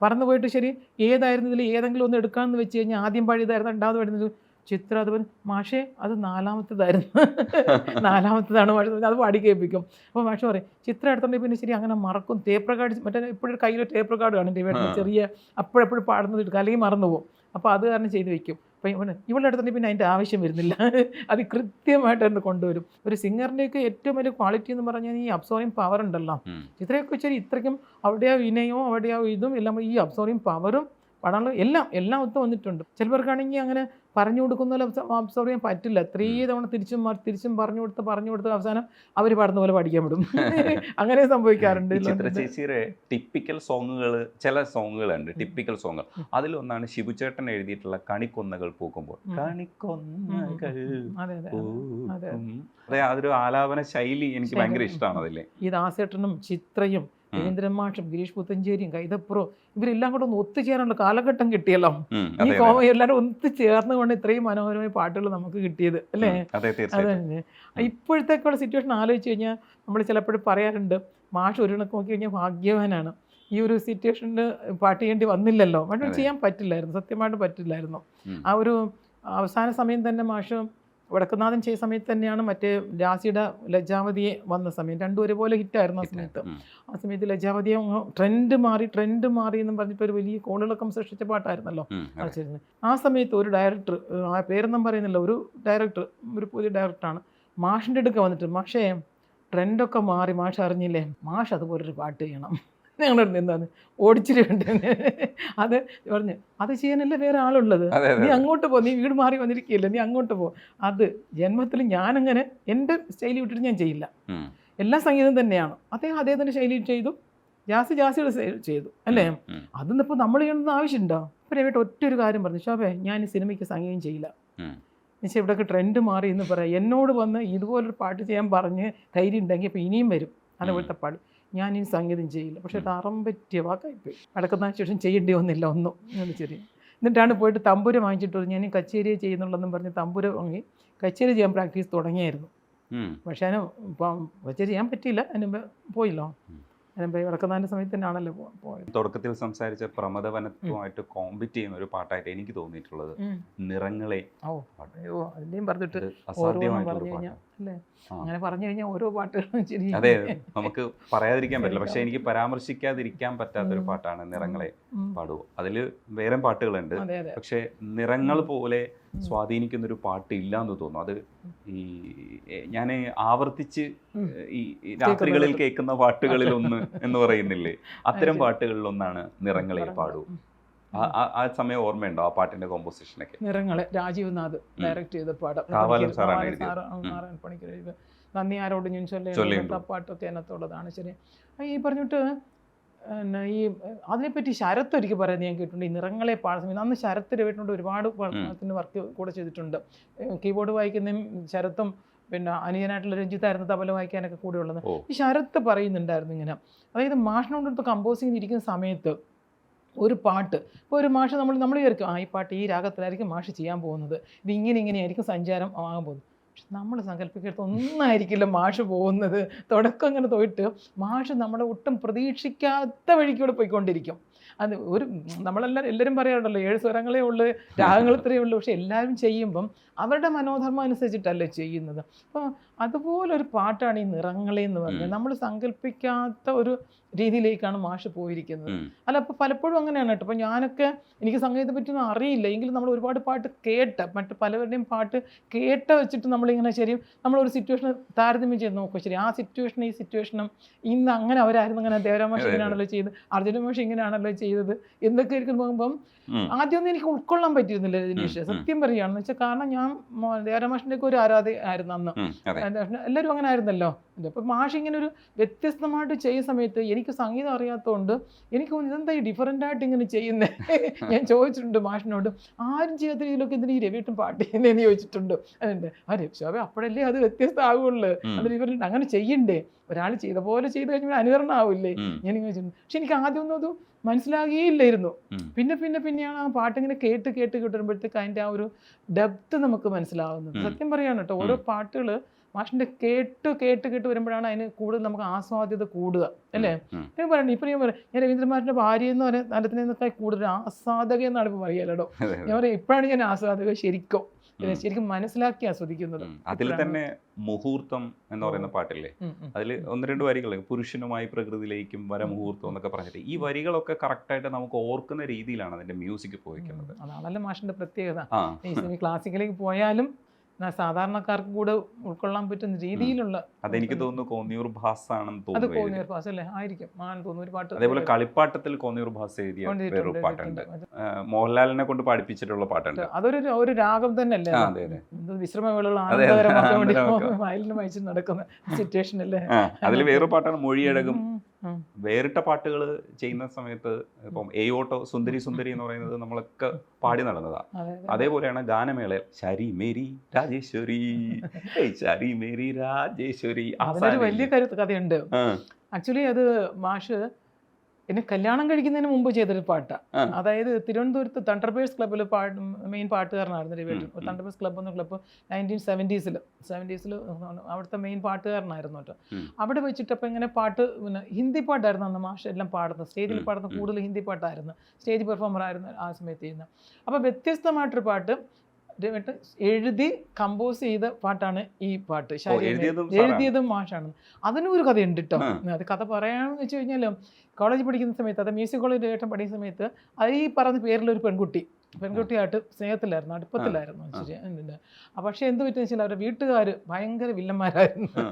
മറന്നു പോയിട്ട് ശരി ഏതായിരുന്നു ഇതിൽ ഏതെങ്കിലും ഒന്ന് എടുക്കാമെന്ന് വെച്ച് കഴിഞ്ഞാൽ ആദ്യം പഴയതായിരുന്നു രണ്ടാമത് വരുന്നത് ചിത്ര അത് മാഷേ അത് നാലാമത്തേതായിരുന്നു. നാലാമത്തേതാണ് മാഷ. അത് പാടി കേൾപ്പിക്കും. അപ്പോൾ മാഷ പറയും ചിത്രം എടുത്തോണ്ടെങ്കിൽ പിന്നെ ശരി അങ്ങനെ മറക്കും. ടേപ്പ് കാർഡ് മറ്റേ ഇപ്പോഴും കയ്യിൽ ടേപ്പ് കാർഡ് കാണും രവിയേട്ടന് ചെറിയ അപ്പോഴെപ്പോഴും പാടുന്നത് എടുക്കുക അല്ലെങ്കിൽ മറന്നു പോകും. അപ്പോൾ അത് കാരണം ചെയ്ത് വെക്കും. അപ്പോൾ ഇവന് ഇവളുടെ അടുത്തുണ്ടെങ്കിൽ പിന്നെ അതിന്റെ ആവശ്യം വരുന്നില്ല. അത് കൃത്യമായിട്ട് തന്നെ കൊണ്ടുവരും. ഒരു സിംഗറിന്റെയൊക്കെ ഏറ്റവും വലിയ ക്വാളിറ്റി എന്ന് പറഞ്ഞാൽ ഈ അബ്സോർവിങ് പവർ ഉണ്ടല്ലോ. ചിത്രയൊക്കെ വെച്ചാൽ ഇത്രയ്ക്കും അവിടെ ആ വിനയവും അവിടെ ആ ഇതും എല്ലാം ഈ അബ്സോർവിങ് പവറും പാടാനുള്ള എല്ലാം എല്ലാം ഒത്തു വന്നിട്ടുണ്ട്. ചിലവർക്കാണെങ്കിൽ അങ്ങനെ പറഞ്ഞു കൊടുക്കുന്ന അബ്സോർവ് ചെയ്യാൻ പറ്റില്ല. ത്രീ തവണ തിരിച്ചും തിരിച്ചും പറഞ്ഞു കൊടുത്ത് പറഞ്ഞു കൊടുത്ത് അവസാനം അവർ പാടുന്ന പോലെ പഠിക്കാൻ വിടും. അങ്ങനെ സംഭവിക്കാറുണ്ട്. ഈ ചിത്ര ചേച്ചിയുടെ ടിപ്പിക്കൽ സോങ്ങുകൾ ചില സോങ്ങുകളുണ്ട് ടിപ്പിക്കൽ സോങ്ങുകൾ അതിലൊന്നാണ് ശിവചേട്ടൻ എഴുതിയിട്ടുള്ള കണിക്കൊന്നകൾ പൂക്കുമ്പോൾ. കണിക്കൊന്നകൾ അതെ അതെ അതെ. അതൊരു ആലാപന ശൈലി എനിക്ക്. ഭയങ്കര ഇഷ്ടമാണ് അതില്ലേ ഈ ദാസേട്ടനും ചിത്രയും രവീന്ദ്രൻ മാഷും ഗിരീഷ് പുത്തഞ്ചേരിയും കൈതപ്പുറവും ഇവരെല്ലാം കൂടെ ഒന്ന് ഒത്തുചേരാനുള്ള കാലഘട്ടം കിട്ടിയല്ലോ. ഈ കോമ എല്ലാവരും ഒത്തു ചേർന്നുകൊണ്ട് ഇത്രയും മനോഹരമായ പാട്ടുകൾ നമുക്ക് കിട്ടിയത് അല്ലേ? ഉം, അതെ അത് തന്നെ ഇപ്പോഴത്തേക്കുള്ള സിറ്റുവേഷൻ ആലോചിച്ച് കഴിഞ്ഞാൽ നമ്മൾ ചിലപ്പോഴും പറയാറുണ്ട് മാഷ് ഒരു കണക്ക് നോക്കി കഴിഞ്ഞാൽ ഭാഗ്യവാനാണ്. ഈ ഒരു സിറ്റുവേഷനിൽ പാട്ട് ചെയ്യേണ്ടി വന്നില്ലല്ലോ. പക്ഷേ ചെയ്യാൻ പറ്റില്ലായിരുന്നു സത്യമായിട്ട് പറ്റില്ലായിരുന്നു. ആ ഒരു അവസാന സമയം തന്നെ മാഷ് വടക്കുന്നാഥൻ ചെയ്ത സമയത്ത് തന്നെയാണ് മറ്റേ രാശിയുടെ ലജ്ജാവതിയെ വന്ന സമയം. രണ്ടും ഒരുപോലെ ഹിറ്റായിരുന്നു ആ സമയത്ത്. ആ സമയത്ത് ലജ്ജാവതിയെ ട്രെൻഡ് മാറി ട്രെൻഡ് മാറി എന്നും പറഞ്ഞിട്ട് ഒരു വലിയ കോളുകളൊക്കെ സൃഷ്ടിച്ച പാട്ടായിരുന്നല്ലോ ആ സമയത്ത് ഒരു ഡയറക്ടർ ആ പേരൊന്നും പറയുന്നില്ല ഒരു ഡയറക്ടർ ഒരു പുതിയ ഡയറക്ടറാണ് മാഷിന്റെ അടുക്ക വന്നിട്ട് മാഷേ ട്രെൻഡൊക്കെ മാറി മാഷ് അറിഞ്ഞില്ലേ? മാഷ് അതുപോലൊരു പാട്ട് ചെയ്യണം. ഞങ്ങളുടെ എന്താണ്? ഓടിച്ചിട്ട് വേണ്ട അത് പറഞ്ഞു അത് ചെയ്യാനല്ലേ വേറെ ആളുള്ളത്? നീ അങ്ങോട്ട് പോ നീ വീട് മാറി വന്നിരിക്കുകയല്ലേ നീ അങ്ങോട്ട് പോ. അത് ജന്മത്തിൽ ഞാനങ്ങനെ എന്റെ ശൈലി വിട്ടിട്ട് ഞാൻ ചെയ്യില്ല. എല്ലാ സംഗീതം തന്നെയാണ്. അദ്ദേഹം തന്നെ ശൈലിയിൽ ചെയ്തു. ജാസി ജാസിയുടെ ചെയ്തു. അല്ലേ. അതിന്നിപ്പോൾ നമ്മൾ ചെയ്യണമെന്ന് ആവശ്യമുണ്ടോ? രവിട്ട് ഒറ്റ ഒരു കാര്യം പറഞ്ഞു ശോഭേ ഞാൻ ഈ സിനിമയ്ക്ക് സംഗീതം ചെയ്യില്ല. എന്നുവെച്ചാൽ ഇവിടെയൊക്കെ ട്രെൻഡ് മാറി എന്ന് പറയാം. എന്നോട് വന്ന് ഇതുപോലൊരു പാട്ട് ചെയ്യാൻ പറഞ്ഞ് ധൈര്യം ഉണ്ടെങ്കിൽ അപ്പോൾ ഇനിയും വരും. അതുപോലത്തെ പാട്ട് ഞാൻ ഈ സംഗീതം ചെയ്യില്ല. പക്ഷേ അത് അറം പറ്റിയ വാക്കായിപ്പോയി. അടക്കുന്ന ശേഷം ചെയ്യേണ്ടി വന്നില്ല ഒന്നും. എന്ന് ശരി എന്നിട്ടാണ് പോയിട്ട് തമ്പുര വാങ്ങിച്ചിട്ട് ഞാൻ ഈ കച്ചേരിയെ ചെയ്യുന്നുള്ളതെന്നും പറഞ്ഞ് തമ്പുര വാങ്ങി കച്ചേരി ചെയ്യാൻ പ്രാക്ടീസ് തുടങ്ങിയായിരുന്നു. പക്ഷേ അതിന് ഇപ്പം കച്ചേരി ചെയ്യാൻ പറ്റിയില്ല. അതിന് പോയില്ലോ. അതിന് സമയത്ത് തന്നെയാണല്ലോ പോയത്. തുടക്കത്തിൽ സംസാരിച്ച പ്രമദവനത്വമായിട്ട് കോമ്പറ്റ് ചെയ്യുന്ന ഒരു പാട്ടായിട്ട് എനിക്ക് തോന്നിയിട്ടുള്ളത് നിറങ്ങളെ ഓ അയ്യോ അതിന്റെയും പറഞ്ഞിട്ട് അല്ലേ? അങ്ങനെ പറഞ്ഞു കഴിഞ്ഞാൽ ഓരോ പാട്ടുകളും അതെ നമുക്ക് പറയാതിരിക്കാൻ പറ്റില്ല. പക്ഷെ എനിക്ക് പരാമർശിക്കാതിരിക്കാൻ പറ്റാത്ത ഒരു പാട്ടാണ് നിറങ്ങളെ പാടുവോ അതിൽ അതിൽ വേറെ പാട്ടുകളുണ്ട് പക്ഷെ നിറങ്ങൾ പോലെ ഉം. സ്വാധീനിക്കുന്ന ഒരു പാട്ട് ഇല്ല എന്ന് തോന്നുന്നു. അത് ഈ ഞാൻ ആവർത്തിച്ച് ഈ രാത്രികളിൽ. കേൾക്കുന്ന പാട്ടുകളിൽ ഒന്ന് എന്ന് പറയുന്നില്ലേ? അത്തരം പാട്ടുകളിലൊന്നാണ് പാട്ടുകളിൽ ഒന്നാണ് നിറങ്ങളെ. പാടൂ. ആ- സമയം ഓർമ്മയുണ്ടോ ആ പാട്ടിന്റെ കോമ്പോസിഷനൊക്കെ നിറങ്ങളെ. രാജീവ് നാഥ് ഡയറക്ട് ചെയ്ത പാടം. സാറാണ് നാരായണ പണിക്കർ നന്ദി ആരോട് ഞാൻ ചൊല്ലേണ്ട പാട്ടൊക്കെ അതിനകത്തുള്ളതാണ്. ശരി. ഈ പറഞ്ഞിട്ട് ഈ അതിനെപ്പറ്റി ശരത്ത് ഒരിക്കൽ പറയുന്നത് ഞാൻ കേട്ടിട്ടുണ്ട്. ഈ നിറങ്ങളെ പാടുന്ന അന്ന് ശരത്ത് രവിട്ടുണ്ട് ഒരുപാട് പഠനത്തിന് വർക്ക് കൂടെ ചെയ്തിട്ടുണ്ട്. കീബോർഡ് വായിക്കുന്നതും ശരത്തും പിന്നെ അനുജനായിട്ടുള്ള രഞ്ജിത്തായിരുന്നു തബല വായിക്കാനൊക്കെ കൂടെ ഉള്ളത്. ഈ ശരത്ത് പറയുന്നുണ്ടായിരുന്നു ഇങ്ങനെ. അതായത് മാഷിനോടടുത്ത് കമ്പോസ് ചെയ്തിരിക്കുന്ന സമയത്ത് ഒരു പാട്ട് ഇപ്പോൾ ഒരു മാഷ് നമ്മൾ നമ്മൾ വിചാരിക്കും ആ ഈ പാട്ട് ഈ രാഗത്തിലായിരിക്കും മാഷ് ചെയ്യാൻ പോകുന്നത്. ഇത് ഇങ്ങനെ ഇങ്ങനെയായിരിക്കും സഞ്ചാരം ആകാൻ പോകുന്നത്. പക്ഷെ നമ്മൾ സങ്കല്പിക്കരുത്. ഒന്നായിരിക്കില്ല മാഷ് പോകുന്നത്. തുടക്കം അങ്ങനെ പോയിട്ട് മാഷ് നമ്മളെ ഒട്ടും പ്രതീക്ഷിക്കാത്ത വഴിക്കൂടെ പോയിക്കൊണ്ടിരിക്കും. അത് ഒരു നമ്മളെല്ലാവരും എല്ലാവരും പറയാറുണ്ടല്ലോ ഏഴ് സ്വരങ്ങളേ ഉള്ളൂ രാഗങ്ങൾ ഇത്രയേ ഉള്ളൂ. പക്ഷെ എല്ലാവരും ചെയ്യുമ്പം അവരുടെ മനോധർമ്മം അനുസരിച്ചിട്ടല്ലേ ചെയ്യുന്നത്. അപ്പോൾ അതുപോലെ ഒരു പാട്ടാണ് ഈ നിറങ്ങളെ എന്ന് പറഞ്ഞത്. നമ്മൾ സങ്കല്പിക്കാത്ത ഒരു രീതിയിലേക്കാണ് മാഷ് പോയിരിക്കുന്നത്. അല്ല അപ്പോൾ പലപ്പോഴും അങ്ങനെയാണ് കേട്ടോ. അപ്പോൾ ഞാനൊക്കെ എനിക്ക് സംഗീതത്തെ പറ്റിയൊന്നും അറിയില്ല. എങ്കിലും നമ്മൾ ഒരുപാട് പാട്ട് കേട്ട മറ്റ് പലവരുടെയും പാട്ട് കേട്ട വെച്ചിട്ട് നമ്മളിങ്ങനെ ശരി നമ്മളൊരു സിറ്റുവേഷൻ താരതമ്യം ചെയ്ത് നോക്കുക ശരി ആ സിറ്റുവേഷൻ ഈ സിറ്റുവേഷനും ഇന്ന് അങ്ങനെ അവരായിരുന്നു. അങ്ങനെ ദേവരാമാഷ്. ഇങ്ങനെയാണല്ലോ ചെയ്തത് അർജുന മാഷ് ഇങ്ങനെയാണല്ലോ ചെയ്തത് എന്നൊക്കെ ഇരിക്കും നോക്കുമ്പം. ആദ്യമൊന്നും എനിക്ക് ഉൾക്കൊള്ളാൻ പറ്റിയിരുന്നില്ല രജനീഷ്. സത്യം പറയുകയാണെന്ന് വെച്ചാൽ കാരണം ഞാൻ ദേവരാമാഷിന്റെ ഒക്കെ ഒരു ആരാധകയായിരുന്നു അന്ന്. എല്ലാവരും അങ്ങനെ ആയിരുന്നല്ലോ അപ്പോൾ മാഷ് ഇങ്ങനെ ഒരു വ്യത്യസ്തമായിട്ട് ചെയ്യുന്ന സമയത്ത് എനിക്ക് സംഗീതം അറിയാത്തതുകൊണ്ട് എനിക്ക് ഇതെന്താ ഈ ഡിഫറന്റ് ആയിട്ട് ഇങ്ങനെ ചെയ്യുന്നത് ഞാൻ ചോദിച്ചിട്ടുണ്ട് മാഷിനോട് ആരും ചെയ്യാത്ത രീതിയിലൊക്കെ ഇതിന് ഈ രവിട്ടും പാട്ട് ചെയ്യുന്നതെന്ന് ചോദിച്ചിട്ടുണ്ട്? അതുണ്ട് ആ രക്ഷോഭ അപ്പോഴല്ലേ അത് വ്യത്യസ്തമാകുള്ളൂ. അത് ഡിഫറെന്റ് അങ്ങനെ ചെയ്യണ്ടേ? ഒരാൾ ചെയ്ത പോലെ ചെയ്ത് കഴിഞ്ഞാൽ അനുകരണം ആവില്ലേ? ഞാൻ ഇങ്ങനെ ചോദിച്ചിട്ടുണ്ട്. പക്ഷെ എനിക്ക് ആദ്യമൊന്നും അത് മനസ്സിലാകുകയില്ലായിരുന്നു. പിന്നെ പിന്നെ പിന്നെയാണ് ആ പാട്ടിങ്ങനെ കേട്ട് കേട്ട് കിട്ടുമ്പോഴത്തേക്ക് അതിന്റെ ആ ഒരു ഡെപ്ത് നമുക്ക് മനസ്സിലാവുന്നത്. സത്യം പറയാണ് കേട്ടോ ഓരോ പാട്ടുകൾ മാഷിന്റെ കേട്ട് കേട്ട് കേട്ട് വരുമ്പോഴാണ് അതിന് കൂടുതൽ നമുക്ക് ആസ്വാദ്യത കൂടുക അല്ലേ. ഞാൻ പറയണ്ട ഇപ്പം ഞാൻ പറയാം ഞാൻ രവീന്ദ്രമാഷിന്റെ ഭാര്യ എന്ന് പറയുന്ന തലത്തിനേക്കാൾ കൂടുതൽ ആസ്വാദക എന്നാണ് ഇപ്പോൾ പറയുക. ഞാൻ പറയാം ഇപ്പോഴാണ് ഞാൻ ആസ്വാദക ശരിക്കും ശരിക്കും മനസ്സിലാക്കി ആസ്വദിക്കുന്നത്. അതിൽ തന്നെ മുഹൂർത്തം എന്ന് പറയുന്ന പാട്ടില്ലേ. അതിൽ ഒന്ന് രണ്ട് വരികൾ പുരുഷനുമായി പ്രകൃതിയിലേക്കും വര മുഹൂർത്തം എന്നൊക്കെ പറഞ്ഞിട്ട് ഈ വരികളൊക്കെ കറക്റ്റായിട്ട് നമുക്ക് ഓർക്കുന്ന രീതിയിലാണ് അതിന്റെ മ്യൂസിക് പോയിക്കുന്നത്. അതാണല്ലോ മാഷിന്റെ പ്രത്യേകത. ക്ലാസിക്കലേക്ക് പോയാലും സാധാരണക്കാർക്ക് കൂടെ ഉൾക്കൊള്ളാൻ പറ്റുന്ന രീതിയിലുള്ള അതെനിക്ക് തോന്നുന്നു കോന്നിയൂർ ഭാസ് ആണെന്ന് അത് തോന്നുന്നു കോന്നിയൂർ. പാസ് അല്ലേ? ആയിരിക്കും. ആണെന്ന് തോന്നുന്നു ഒരു പാട്ട് അതേപോലെ കളിപ്പാട്ടത്തിൽ കോന്നിയൂർ ഭാസ് എഴുതിയ വേറൊരു പാട്ടുണ്ട്. മോഹൻലാലിനെ കൊണ്ട് പാടിപ്പിച്ചിട്ടുള്ള പാട്ടുണ്ട്. അതൊരു ഒരു രാഗം തന്നെ അല്ലേ വിശ്രമവേളകളാണ്. വിശ്രമവേളകൾ ആനന്ദകരമാക്കാൻ വേണ്ടി. വയലിന് വായിച്ച് നടക്കുന്ന സിറ്റുവേഷൻ അല്ലേ? അതിൽ വേറൊരു പാട്ടാണ് മൊഴിയഴകും. വേറിട്ട പാട്ടുകൾ ചെയ്യുന്ന സമയത്ത് ഇപ്പം എയോട്ടോ സുന്ദരി സുന്ദരി എന്ന് പറയുന്നത് നമ്മളൊക്കെ പാടി നടന്നതാ. അതെ, അതെ. അതേപോലെയാണ് ഗാനമേള. ശരി മേരി രാജേശ്വരി. ശരി മേരി രാജേശ്വരി. വലിയ കഥയുണ്ട്. ആക്ച്വലി അത് മാഷ് എന്നെ കല്യാണം കഴിക്കുന്നതിന് മുമ്പ് ചെയ്തൊരു പാട്ടാണ്. അതായത് തിരുവനന്തപുരത്ത് തണ്ടർബേഴ്സ് ക്ലബ്ബിൽ പാട്ട് മെയിൻ പാട്ടുകാരനായിരുന്നു രവിയേട്ടൻ. തണ്ടർബേഴ്സ് ക്ലബ്ബ് എന്ന ക്ലബ്ബ് നയന്റീൻ സെവന്റീസിൽ സെവന്റീസിൽ അവിടുത്തെ മെയിൻ പാട്ടുകാരനായിരുന്നു കേട്ടോ. അവിടെ വെച്ചിട്ട് അപ്പോൾ ഇങ്ങനെ പാട്ട് പിന്നെ ഹിന്ദി പാട്ടായിരുന്നു അന്ന് മാഷ് എല്ലാം പാടുന്നത്. സ്റ്റേജിൽ പാടുന്ന. കൂടുതൽ ഹിന്ദി പാട്ടായിരുന്നു. സ്റ്റേജ് പെർഫോമർ ആയിരുന്നു ആ സമയത്ത് ചെയ്യുന്നത്. അപ്പോൾ വ്യത്യസ്തമായിട്ടൊരു പാട്ട് എഴുതി കമ്പോസ് ചെയ്ത പാട്ടാണ് ഈ പാട്ട്. എഴുതിയതും മാഷാണ്. അതിനും ഒരു കഥയുണ്ട് കേട്ടോ. അത് കഥ പറയാമെന്ന് വെച്ച് കഴിഞ്ഞാൽ കോളേജിൽ പഠിക്കുന്ന സമയത്ത് അത് മ്യൂസിക് കോളേജിൽ ഏട്ടം പഠിക്കുന്ന സമയത്ത് അത് ഈ പറഞ്ഞ പേരിലൊരു പെൺകുട്ടി. പെൺകുട്ടിയായിട്ട് സ്നേഹത്തിലായിരുന്നു അടുപ്പത്തിലായിരുന്നു. ശരി പക്ഷേ എന്ത് പറ്റുന്ന വെച്ചാൽ അവരുടെ വീട്ടുകാർ ഭയങ്കര വില്ലന്മാരായിരുന്നു.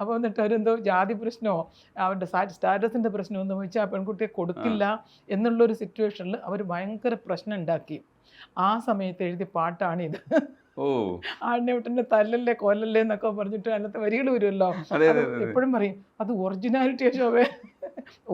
അപ്പോൾ എന്നിട്ട് അവരെന്തോ ജാതി പ്രശ്നമോ അവരുടെ സ്റ്റാറ്റസിന്റെ പ്രശ്നമോ എന്ന് വെച്ചാൽ ആ പെൺകുട്ടിയെ കൊടുക്കില്ല എന്നുള്ളൊരു സിറ്റുവേഷനിൽ അവർ ഭയങ്കര പ്രശ്നം ഉണ്ടാക്കി. ആ സമയത്ത് എഴുതിയ പാട്ടാണിത്. ഓ. ആടിനെ തല്ലല്ലേ കൊല്ലല്ലേ എന്നൊക്കെ പറഞ്ഞിട്ട് അതിനകത്ത് വരികൾ വരുമല്ലോ എപ്പോഴും പറയും അത് ഒറിജിനാലിറ്റി ശോഭേ.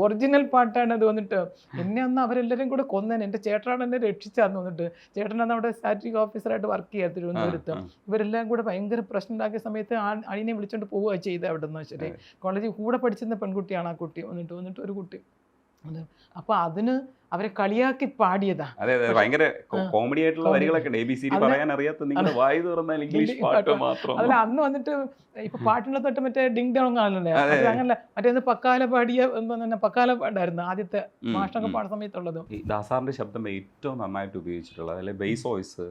ഒറിജിനൽ പാട്ടാണ് അത് വന്നിട്ട് എന്നെ അന്ന് അവരെല്ലാരും കൂടെ കൊന്നേനെ. എന്റെ ചേട്ടനാണ് എന്നെ രക്ഷിച്ചാന്ന് വന്നിട്ട് ചേട്ടൻ അന്ന് അവിടെ സ്റ്റാറ്റിക് ഓഫീസറായിട്ട് വർക്ക് ചെയ്യാത്ത തിരുവനന്തപുരത്ത്. ഇവരെല്ലാം കൂടെ ഭയങ്കര പ്രശ്നം ഉണ്ടാക്കിയ സമയത്ത് ആ അണിനെ വിളിച്ചോണ്ട് പോവുക ചെയ്ത് അവിടെ നിന്ന് ശരി കോളേജിൽ കൂടെ പഠിച്ചിരുന്ന പെൺകുട്ടിയാണ് ആ കുട്ടി. വന്നിട്ട് വന്നിട്ട് ഒരു കുട്ടി. അത് അപ്പോൾ അതിന് അവരെ കളിയാക്കി പാടിയതാ. അതെ അതെ ഭയങ്കര കോമഡി ആയിട്ടുള്ള വരികളൊക്കെ ഉണ്ട്. എ ബി സി ഡി പറയാൻ അറിയാത്ത നിങ്ങൾ വായി തുറന്നാൽ ഇംഗ്ലീഷ് പാട്ട് മാത്രം. അല്ല അന്ന് വന്നിട്ട് ഇപ്പൊ പാട്ടിനെ തൊട്ട് മറ്റേ ഡിങ് ഡോങ് ആണല്ലേ അങ്ങനല്ല മറ്റേ പക്കാല പാടിയ തന്നെ പക്കാല പാടായിരുന്നു ആദ്യത്തെ മാഷ്ടൊക്കെ. പാടുന്ന സമയത്തുള്ളത്. ദാസാറിന്റെ ശബ്ദം ഏറ്റവും നന്നായിട്ട് ഉപയോഗിച്ചിട്ടുള്ളത് അല്ലെ ബേസ് വോയിസ്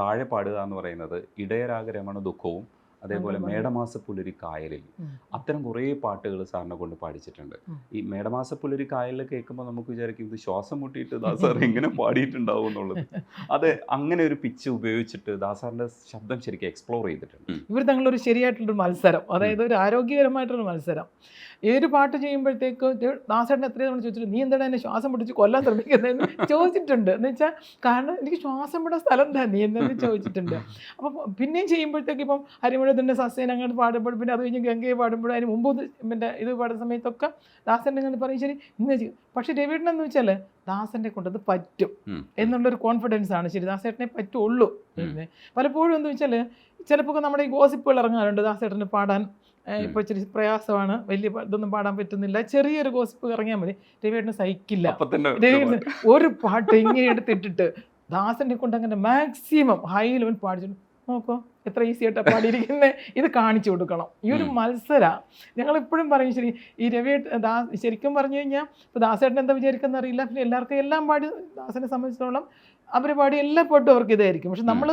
താഴെ പാടുക എന്ന് പറയുന്നത് ഇടയരാഗ രമണ ദുഃഖവും അതേപോലെ. മേടമാസപ്പുലരി കായലിൽ അത്തരം കുറേ പാട്ടുകൾ സാറിനെ കൊണ്ട് പാടിച്ചിട്ടുണ്ട്. ഈ മേടമാസപ്പുലരി കായലിൽ കേൾക്കുമ്പോൾ നമുക്ക് വിചാരിക്കും ഇത് ശ്വാസം മുട്ടിയിട്ട് ദാസാർ എങ്ങനെ പാടിയിട്ടുണ്ടാവും എന്നുള്ളത്. അത് അങ്ങനെ ഒരു പിച്ച് ഉപയോഗിച്ചിട്ട് ദാസാറിന്റെ ശബ്ദം ശരിക്കും എക്സ്പ്ലോർ ചെയ്തിട്ടുണ്ട്. ഇവർ തങ്ങളൊരു ശരിയായിട്ടുള്ളൊരു മത്സരം അതായത് ഒരു ആരോഗ്യകരമായിട്ടുള്ള മത്സരം. ഏത് പാട്ട് ചെയ്യുമ്പോഴത്തേക്ക് ദാസേട്ടൻ എത്രയും തവണ ചോദിച്ചിട്ട് നീ എന്താണ് എന്നെ ശ്വാസം പിടിച്ച് കൊല്ലാൻ ശ്രമിക്കുന്നതെന്ന്? ചോദിച്ചിട്ടുണ്ട്. എന്ന് വെച്ചാൽ കാരണം എനിക്ക് ശ്വാസം വിടാൻ സ്ഥലം തന്നെ നീ എന്നു ചോദിച്ചിട്ടുണ്ട്. അപ്പം പിന്നെയും ചെയ്യുമ്പോഴത്തേക്ക് ഇപ്പം ഹരിമുഴത്തിന്റെ സസ്യൻ അങ്ങോട്ട് പാടുമ്പോൾ പിന്നെ അത് കഴിഞ്ഞ് ഗംഗയെ പാടുമ്പോൾ അതിന് മുമ്പ് പിന്നെ ഇത് പാടുന്ന സമയത്തൊക്കെ ദാസന്റെ ഇങ്ങനെ പറയും ശരി ഇന്ന് ചെയ്യും. പക്ഷേ രവിയേട്ടൻ എന്ന് വെച്ചാൽ ദാസന്റെ കൊണ്ടത് പറ്റും. എന്നുള്ളൊരു കോൺഫിഡൻസ് ആണ്. ശരി ദാസേട്ടനെ പറ്റുള്ളൂ. പിന്നെ പലപ്പോഴും എന്ന് വെച്ചാൽ ചിലപ്പോൾ നമ്മുടെ ഈ ഗോസിപ്പുകൾ ഇറങ്ങാറുണ്ട് ദാസേട്ടന് പാടാൻ. ഇപ്പോൾ ഇച്ചിരി പ്രയാസമാണ്. വലിയ ഇതൊന്നും പാടാൻ പറ്റുന്നില്ല. ചെറിയൊരു ഗോസിപ്പ് ഇറങ്ങിയാൽ മതി. രവിയേട്ടന് സഹിക്കില്ല. രവിയേട്ടന് ഒരു പാട്ട് ഇങ്ങനെ എടുത്തിട്ടിട്ട് ദാസന്റെ കൊണ്ട് അങ്ങനെ മാക്സിമം ഹൈ ലെവൽ പാടിച്ചിട്ട് നോക്കോ എത്ര ഈസി ആയിട്ട് പാടിയിരിക്കുന്നത് ഇത് കാണിച്ചു കൊടുക്കണം. ഈ ഒരു. മത്സര ഞങ്ങൾ എപ്പോഴും പറയും ശരി ഈ രവി ദാ ശരിക്കും പറഞ്ഞു കഴിഞ്ഞാൽ ഇപ്പോൾ ദാസേട്ടൻ എന്താ വിചാരിക്കുന്ന അറിയില്ല. പിന്നെ എല്ലാവർക്കും എല്ലാം പാടി ദാസനെ സംബന്ധിച്ചിടത്തോളം അവർ പാടി എല്ലാ പാട്ടും അവർക്ക് ഇതായിരിക്കും. പക്ഷെ നമ്മൾ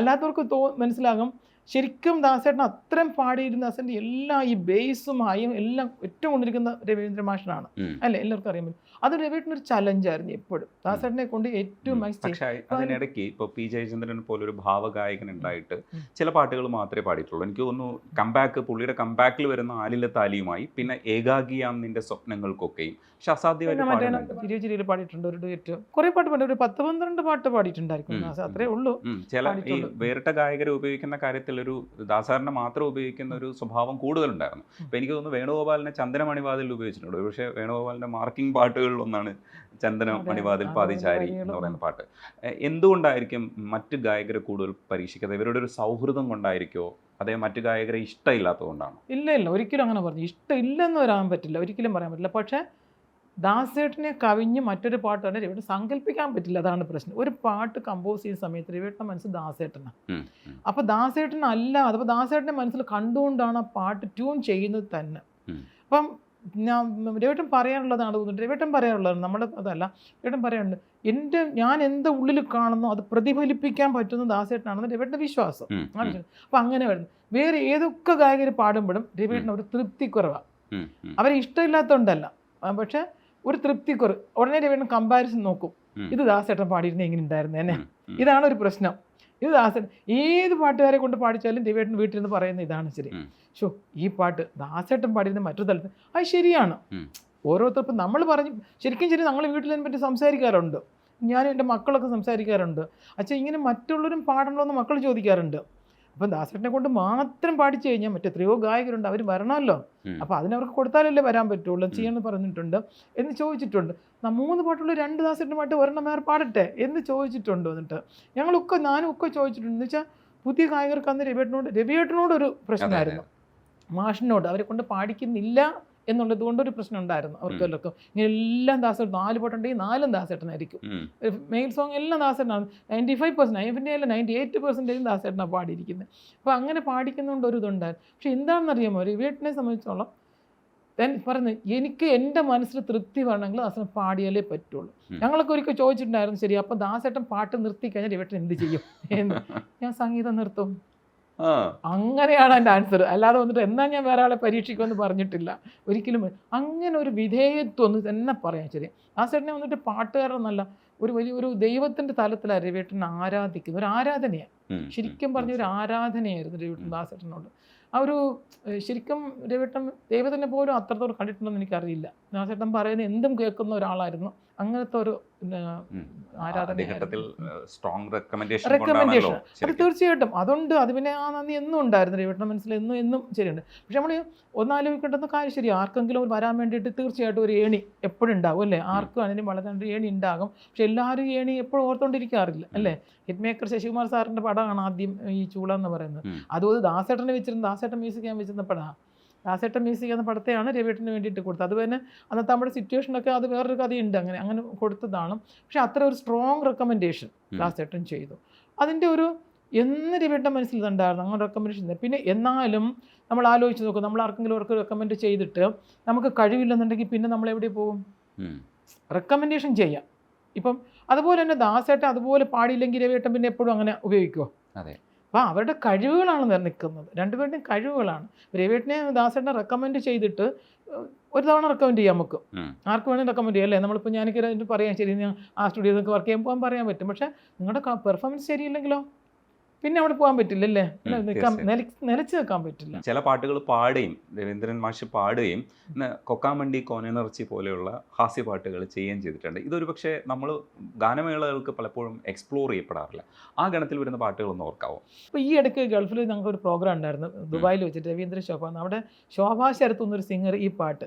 അല്ലാത്തവർക്ക് തോ മനസ്സിലാകും ശരിക്കും ദാസേട്ടൻ അത്രയും പാടിയിരുന്ന ദാസന്റെ എല്ലാ ഈ ബേസും ഹൈയും എല്ലാം ഏറ്റവും കൊണ്ടിരിക്കുന്ന രവീന്ദ്ര മാഷനാണ് അല്ലേ? എല്ലാവർക്കും അറിയാൻ പറ്റും. അത് രവിയേട്ടനൊരു ചലഞ്ചായിരുന്നു എപ്പോഴും. ദാസേട്ടനെ കൊണ്ട് ഏറ്റവും പക്ഷെ അതിനിടയ്ക്ക് ഇപ്പൊ പി. ജയചന്ദ്രൻ പോലൊരു ഭാവഗായകൻ ഉണ്ടായിട്ട് ചില പാട്ടുകൾ മാത്രമേ പാടിയിട്ടുള്ളൂ. എനിക്ക് തോന്നുന്നു കംബാക്ക് പുള്ളിയുടെ കംബാക്കിൽ വരുന്ന ആലിലെ താലിയുമായി പിന്നെ ഏകാഗിയാം നിന്റെ സ്വപ്നങ്ങൾക്കൊക്കെയും പക്ഷെ അസാധ്യമായിട്ട് പാടിയിട്ടുണ്ട് ഒരു കുറെ പാട്ട് പാടി ഒരു പത്ത് പന്ത്രണ്ട് പാട്ട് പാടിയിട്ടുണ്ടായിരിക്കും. അത്രേ ഉള്ളൂ. ചില ഈ. വേറിട്ട ഗായകരെ ഉപയോഗിക്കുന്ന കാര്യത്തിൽ ഒരു ദാസാറിനെ മാത്രം ഉപയോഗിക്കുന്ന ഒരു സ്വഭാവം കൂടുതലുണ്ടായിരുന്നു. അപ്പൊ എനിക്ക് തോന്നുന്നു വേണുഗോപാലിനെ ചന്ദനമണിവാതിൽ ഉപയോഗിച്ചിട്ടുണ്ട്. പക്ഷേ വേണുഗോപാലിന്റെ മാർക്കിംഗ് പാട്ടുകളിലൊന്നാണ് ചന്ദന അതെ, മണിവാതിൽ പാതിചാരി എന്ന് പറയുന്ന പാട്ട്. എന്തുകൊണ്ടായിരിക്കും മറ്റ് ഗായകരെ കൂടുതൽ പരീക്ഷിക്കാതെ ഇവരുടെ ഒരു സൗഹൃദം കൊണ്ടായിരിക്കോ? അതേ മറ്റു ഗായകരെ ഇഷ്ടമില്ലാത്തതുകൊണ്ടാണ്? ഇല്ല ഇല്ല. ഒരിക്കലും അങ്ങനെ പറഞ്ഞു. ഇഷ്ടം ഇല്ലെന്ന് വരാൻ പറ്റില്ല. ഒരിക്കലും പറയാൻ പറ്റില്ല. പക്ഷേ ദാസേട്ടനെ കവിഞ്ഞ് മറ്റൊരു പാട്ട് തന്നെ രവിട്ട് സങ്കല്പിക്കാൻ പറ്റില്ല. അതാണ് പ്രശ്നം. ഒരു പാട്ട് കമ്പോസ് ചെയ്യുന്ന സമയത്ത് രവിയുടെ മനസ്സ് ദാസേട്ടനാണ് അപ്പോൾ ദാസേട്ടൻ അല്ല അപ്പോൾ ദാസേട്ടന്റെ മനസ്സിൽ കണ്ടുകൊണ്ടാണ് ആ പാട്ട് ട്യൂൺ ചെയ്യുന്നത് തന്നെ. അപ്പം ഞാൻ രവിട്ടൻ പറയാനുള്ളതാണ് തോന്നുന്നത് രവിട്ടൻ പറയാനുള്ളതാണ്. നമ്മുടെ അതല്ല രവിട്ടൻ പറയാനുണ്ട്. എന്റെ ഞാൻ എന്ത് ഉള്ളിൽ കാണുന്നു അത് പ്രതിഫലിപ്പിക്കാൻ പറ്റുന്ന ദാസേട്ടനാണെന്ന് രവിട്ടന്റെ വിശ്വാസം. അപ്പം അങ്ങനെ വരുന്നു. വേറെ ഏതൊക്കെ ഗായകർ പാടുമ്പോഴും രവിട്ടൻ ഒരു തൃപ്തിക്കുറവാണ് അവരെ ഇഷ്ടമില്ലാത്തതുകൊണ്ടല്ല പക്ഷെ ഒരു തൃപ്തിക്കുറവ്. ഉടനെ രവിട്ടൻ കമ്പാരിസൺ നോക്കും. ഇത് ദാസേട്ടൻ പാടിയിരുന്ന എങ്ങനെ ഉണ്ടായിരുന്നു എന്നെ. ഇതാണ് ഒരു പ്രശ്നം. ഇത് ദാസൻ ഏത് പാട്ടുകാരെ കൊണ്ട് പാടിച്ചാലും ദേവേട്ടൻ വീട്ടിൽ നിന്ന് പറയുന്ന ഇതാണ് ശരി. ഷോ ഈ പാട്ട് ദാസേട്ടൻ പാടിയിരുന്ന മറ്റൊരു തലത്തിൽ അത് ശരിയാണ്. ഓരോരുത്തർക്കും നമ്മൾ പറഞ്ഞു ശരിക്കും ശരി നമ്മൾ വീട്ടിൽ പറ്റി സംസാരിക്കാറുണ്ട്. ഞാനും എന്റെ മക്കളൊക്കെ സംസാരിക്കാറുണ്ട്. അച്ഛാ ഇങ്ങനെ മറ്റുള്ളവരും പാടണമല്ലോ എന്ന് മക്കൾ ചോദിക്കാറുണ്ട്. അപ്പം ദാസേട്ടനെ കൊണ്ട് മാത്രം പാടിച്ചു കഴിഞ്ഞാൽ മറ്റെത്രയോ ഗായകരുണ്ട്. അവർ വരണമല്ലോ. അപ്പം അപ്പോൾ അതിനവർക്ക് കൊടുത്താലല്ലേ വരാൻ പറ്റുള്ളൂ. ചെയ്യണമെന്ന് പറഞ്ഞിട്ടുണ്ട് എന്ന് ചോദിച്ചിട്ടുണ്ട്. ആ മൂന്ന് പാട്ടുള്ള രണ്ട് ദാസേട്ടനുമായിട്ട് ഒരെണ്ണം വേറെ പാടട്ടെ എന്ന് ചോദിച്ചിട്ടുണ്ട് എന്നിട്ട് ഞങ്ങളൊക്കെ ഞാനും ഒക്കെ ചോദിച്ചിട്ടുണ്ട്. എന്ന് വെച്ചാൽ പുതിയ ഗായകർക്ക് അന്ന് രവിയേട്ടനോട് രവിയേട്ടനോടൊരു പ്രശ്നമായിരുന്നു. മാഷിനോട്. അവരെ കൊണ്ട് പാടിക്കുന്നില്ല എന്നുള്ളത് ഒരു പ്രശ്നം ഉണ്ടായിരുന്നു അവർക്ക് എല്ലാവർക്കും ഇങ്ങനെ എല്ലാം ദാസേട്ടൻ നാല് പാട്ടുണ്ടെങ്കിൽ നാലും ദാസേട്ടനായിരിക്കും. മെയിൽ സോങ് എല്ലാം ദാസേട്ടനാണ്. നയന്റി ഫൈവ് പെർസെന്റ് നയന്റി അല്ല നയന്റി എയ്റ്റ് പെർസെന്റേജും ദാസേട്ടനാണ് പാടിയിരിക്കുന്നത്. അപ്പോൾ അങ്ങനെ പാടിക്കുന്നതുകൊണ്ട് ഒരു ഇതുണ്ടായിരുന്നു. പക്ഷെ എന്താണെന്നറിയാമോ? രവിയേട്ടനെ സംബന്ധിച്ചോളം ഞാൻ പറഞ്ഞു എനിക്ക് എന്റെ മനസ്സിൽ തൃപ്തി വേണമെങ്കിൽ ദാസൻ പാടിയാലേ പറ്റുള്ളൂ. ഞങ്ങളൊക്കെ ഒരിക്കൽ ചോദിച്ചിട്ടുണ്ടായിരുന്നു ശരി അപ്പം ദാസേട്ടൻ പാട്ട് നിർത്തി കഴിഞ്ഞാൽ രവിയേട്ടൻ എന്ത് ചെയ്യും? എന്ന്. ഞാൻ സംഗീതം നിർത്തും. അങ്ങനെയാണ് എന്റെ ആൻസർ അല്ലാതെ വന്നിട്ട് എന്നാ ഞാൻ വേറെ ആളെ പരീക്ഷിക്കുമെന്ന് പറഞ്ഞിട്ടില്ല. ഒരിക്കലും അങ്ങനെ ഒരു വിധേയത്വം ഒന്ന് തന്നെ പറയാം ശരി? ആ ചേട്ടനെ വന്നിട്ട് പാട്ടുകാരനല്ല ഒരു വലിയ ഒരു ദൈവത്തിന്റെ തലത്തിലാണ് രവിയേട്ടൻ ആരാധിക്കുന്ന ഒരു ആരാധനയാണ് ശരിക്കും പറഞ്ഞ ഒരു ആരാധനയായിരുന്നു രവിയേട്ടൻ ദാസേട്ടനോട് ആ ഒരു ശരിക്കും രവിയേട്ടൻ ദൈവത്തിനെ പോലും അത്രത്തോളം കണ്ടിട്ടുണ്ടെന്ന് എനിക്കറിയില്ല. ദാസേട്ടൻ പറയുന്ന എന്തും കേൾക്കുന്ന ഒരാളായിരുന്നു. അങ്ങനത്തെ ഒരു സ്ട്രോങ് റെക്കമെൻഡേഷൻ. കൊണ്ടാണല്ലോ അത് തീർച്ചയായിട്ടും. അതുണ്ട്. അത് പിന്നെ ആ നന്ദി എന്നും ഉണ്ടായിരുന്നു. രവിയേട്ടൻ മനസ്സിൽ എന്നും എന്നും ശരിയുണ്ട്. പക്ഷെ നമ്മൾ ഒന്നാലോചിക്കേണ്ടുന്ന കാര്യം ശരി. ആർക്കെങ്കിലും ഒരു വരാൻ വേണ്ടിയിട്ട് തീർച്ചയായിട്ടും ഒരു ഏണി എപ്പോഴും ഉണ്ടാവും അല്ലേ? ആർക്കും അതിന് വളരെ നല്ല ഏണി ഉണ്ടാകും. പക്ഷെ എല്ലാവരും ഏണി എപ്പോഴും ഓർത്തുകൊണ്ടിരിക്കാറില്ല അല്ലേ? ഹിറ്റ് മേക്കർ ശശികുമാർ സാറിന്റെ പടമാണ് ആദ്യം ഈ ചൂള എന്ന് പറയുന്നത്. അതുപോലെ അതും ദാസേട്ടനെ വെച്ചിരുന്ന ദാസേട്ടൻ മ്യൂസിക് ഞാൻ വെച്ചിരുന്ന പടമാണ് ദാസേട്ടൻ മ്യൂസിക് എന്ന പടത്തെയാണ് രവിയേട്ടന് വേണ്ടിയിട്ട് കൊടുത്തത്. അത് പിന്നെ അന്നത്തെ നമ്മുടെ സിറ്റുവേഷനൊക്കെ അത് വേറൊരു കഥയുണ്ട്. അങ്ങനെ അങ്ങനെ കൊടുത്തതാണ്. പക്ഷെ അത്ര ഒരു സ്ട്രോങ് റെക്കമെൻഡേഷൻ ദാസേട്ടൻ ചെയ്തു. അതിന്റെ ഒരു എന്ന് രവിയുടെ മനസ്സിൽ ഇതുണ്ടായിരുന്നു. അങ്ങനെ റെക്കമെൻഡേഷൻ പിന്നെ എന്നാലും നമ്മൾ ആലോചിച്ച് നോക്കും. നമ്മൾ ആർക്കെങ്കിലും അവർക്ക് റെക്കമെൻഡ് ചെയ്തിട്ട് നമുക്ക് കഴിവില്ലെന്നുണ്ടെങ്കിൽ പിന്നെ നമ്മൾ എവിടെ പോകും? റെക്കമെൻഡേഷൻ ചെയ്യാം. ഇപ്പം അതുപോലെ തന്നെ ദാസേട്ടൻ അതുപോലെ പാടിയില്ലെങ്കിൽ രവിയേട്ടൻ പിന്നെ എപ്പോഴും അങ്ങനെ ഉപയോഗിക്കുമോ അതെ. അപ്പോൾ അവരുടെ കഴിവുകളാണ് നിൽക്കുന്നത്. രണ്ടുപേരുടെയും കഴിവുകളാണ്. രവിയേട്ടനെ ദാസേട്ടനെ റെക്കമെൻഡ് ചെയ്തിട്ട് ഒരു തവണ റെക്കമെൻഡ് ചെയ്യാം നമുക്ക്. ആർക്ക് വേണമെങ്കിൽ റെക്കമെൻഡ് ചെയ്യാം അല്ലേ? നമ്മളിപ്പോൾ ഞാനൊക്കെ പറയാം ശരി ആ സ്റ്റുഡിയോയിൽ നിങ്ങൾക്ക് വർക്ക് ചെയ്യാൻ പോകാൻ പറയാൻ പറ്റും. പക്ഷേ നിങ്ങളുടെ പെർഫോമൻസ് ശരിയില്ലെങ്കിലോ? പിന്നെ അവിടെ പോകാൻ പറ്റില്ല അല്ലേ നിൽക്കാൻ നിലച്ച് നിൽക്കാൻ പറ്റില്ല. ചില പാട്ടുകൾ പാടുകയും രവീന്ദ്രൻ മാഷ് പാടുകയും പിന്നെ കൊക്കാമണ്ടി കോനെനർച്ചി പോലെയുള്ള ഹാസ്യ പാട്ടുകൾ ചെയ്യുകയും ചെയ്തിട്ടുണ്ട്. ഇതൊരു പക്ഷേ നമ്മൾ ഗാനമേളകൾക്ക് പലപ്പോഴും എക്സ്പ്ലോർ ചെയ്യപ്പെടാറില്ല. ആ ഗണത്തിൽ വരുന്ന പാട്ടുകളൊന്നും ഓർക്കാവോ? അപ്പോൾ ഈ ഇടയ്ക്ക് ഗൾഫിൽ ഞങ്ങൾക്ക് ഒരു പ്രോഗ്രാം ഉണ്ടായിരുന്നു. ദുബായിൽ വെച്ചിട്ട് രവീന്ദ്ര ശോഭ അവിടെ ശോഭാ ശരത്ത് എന്നൊരു സിംഗർ ഈ പാട്ട്.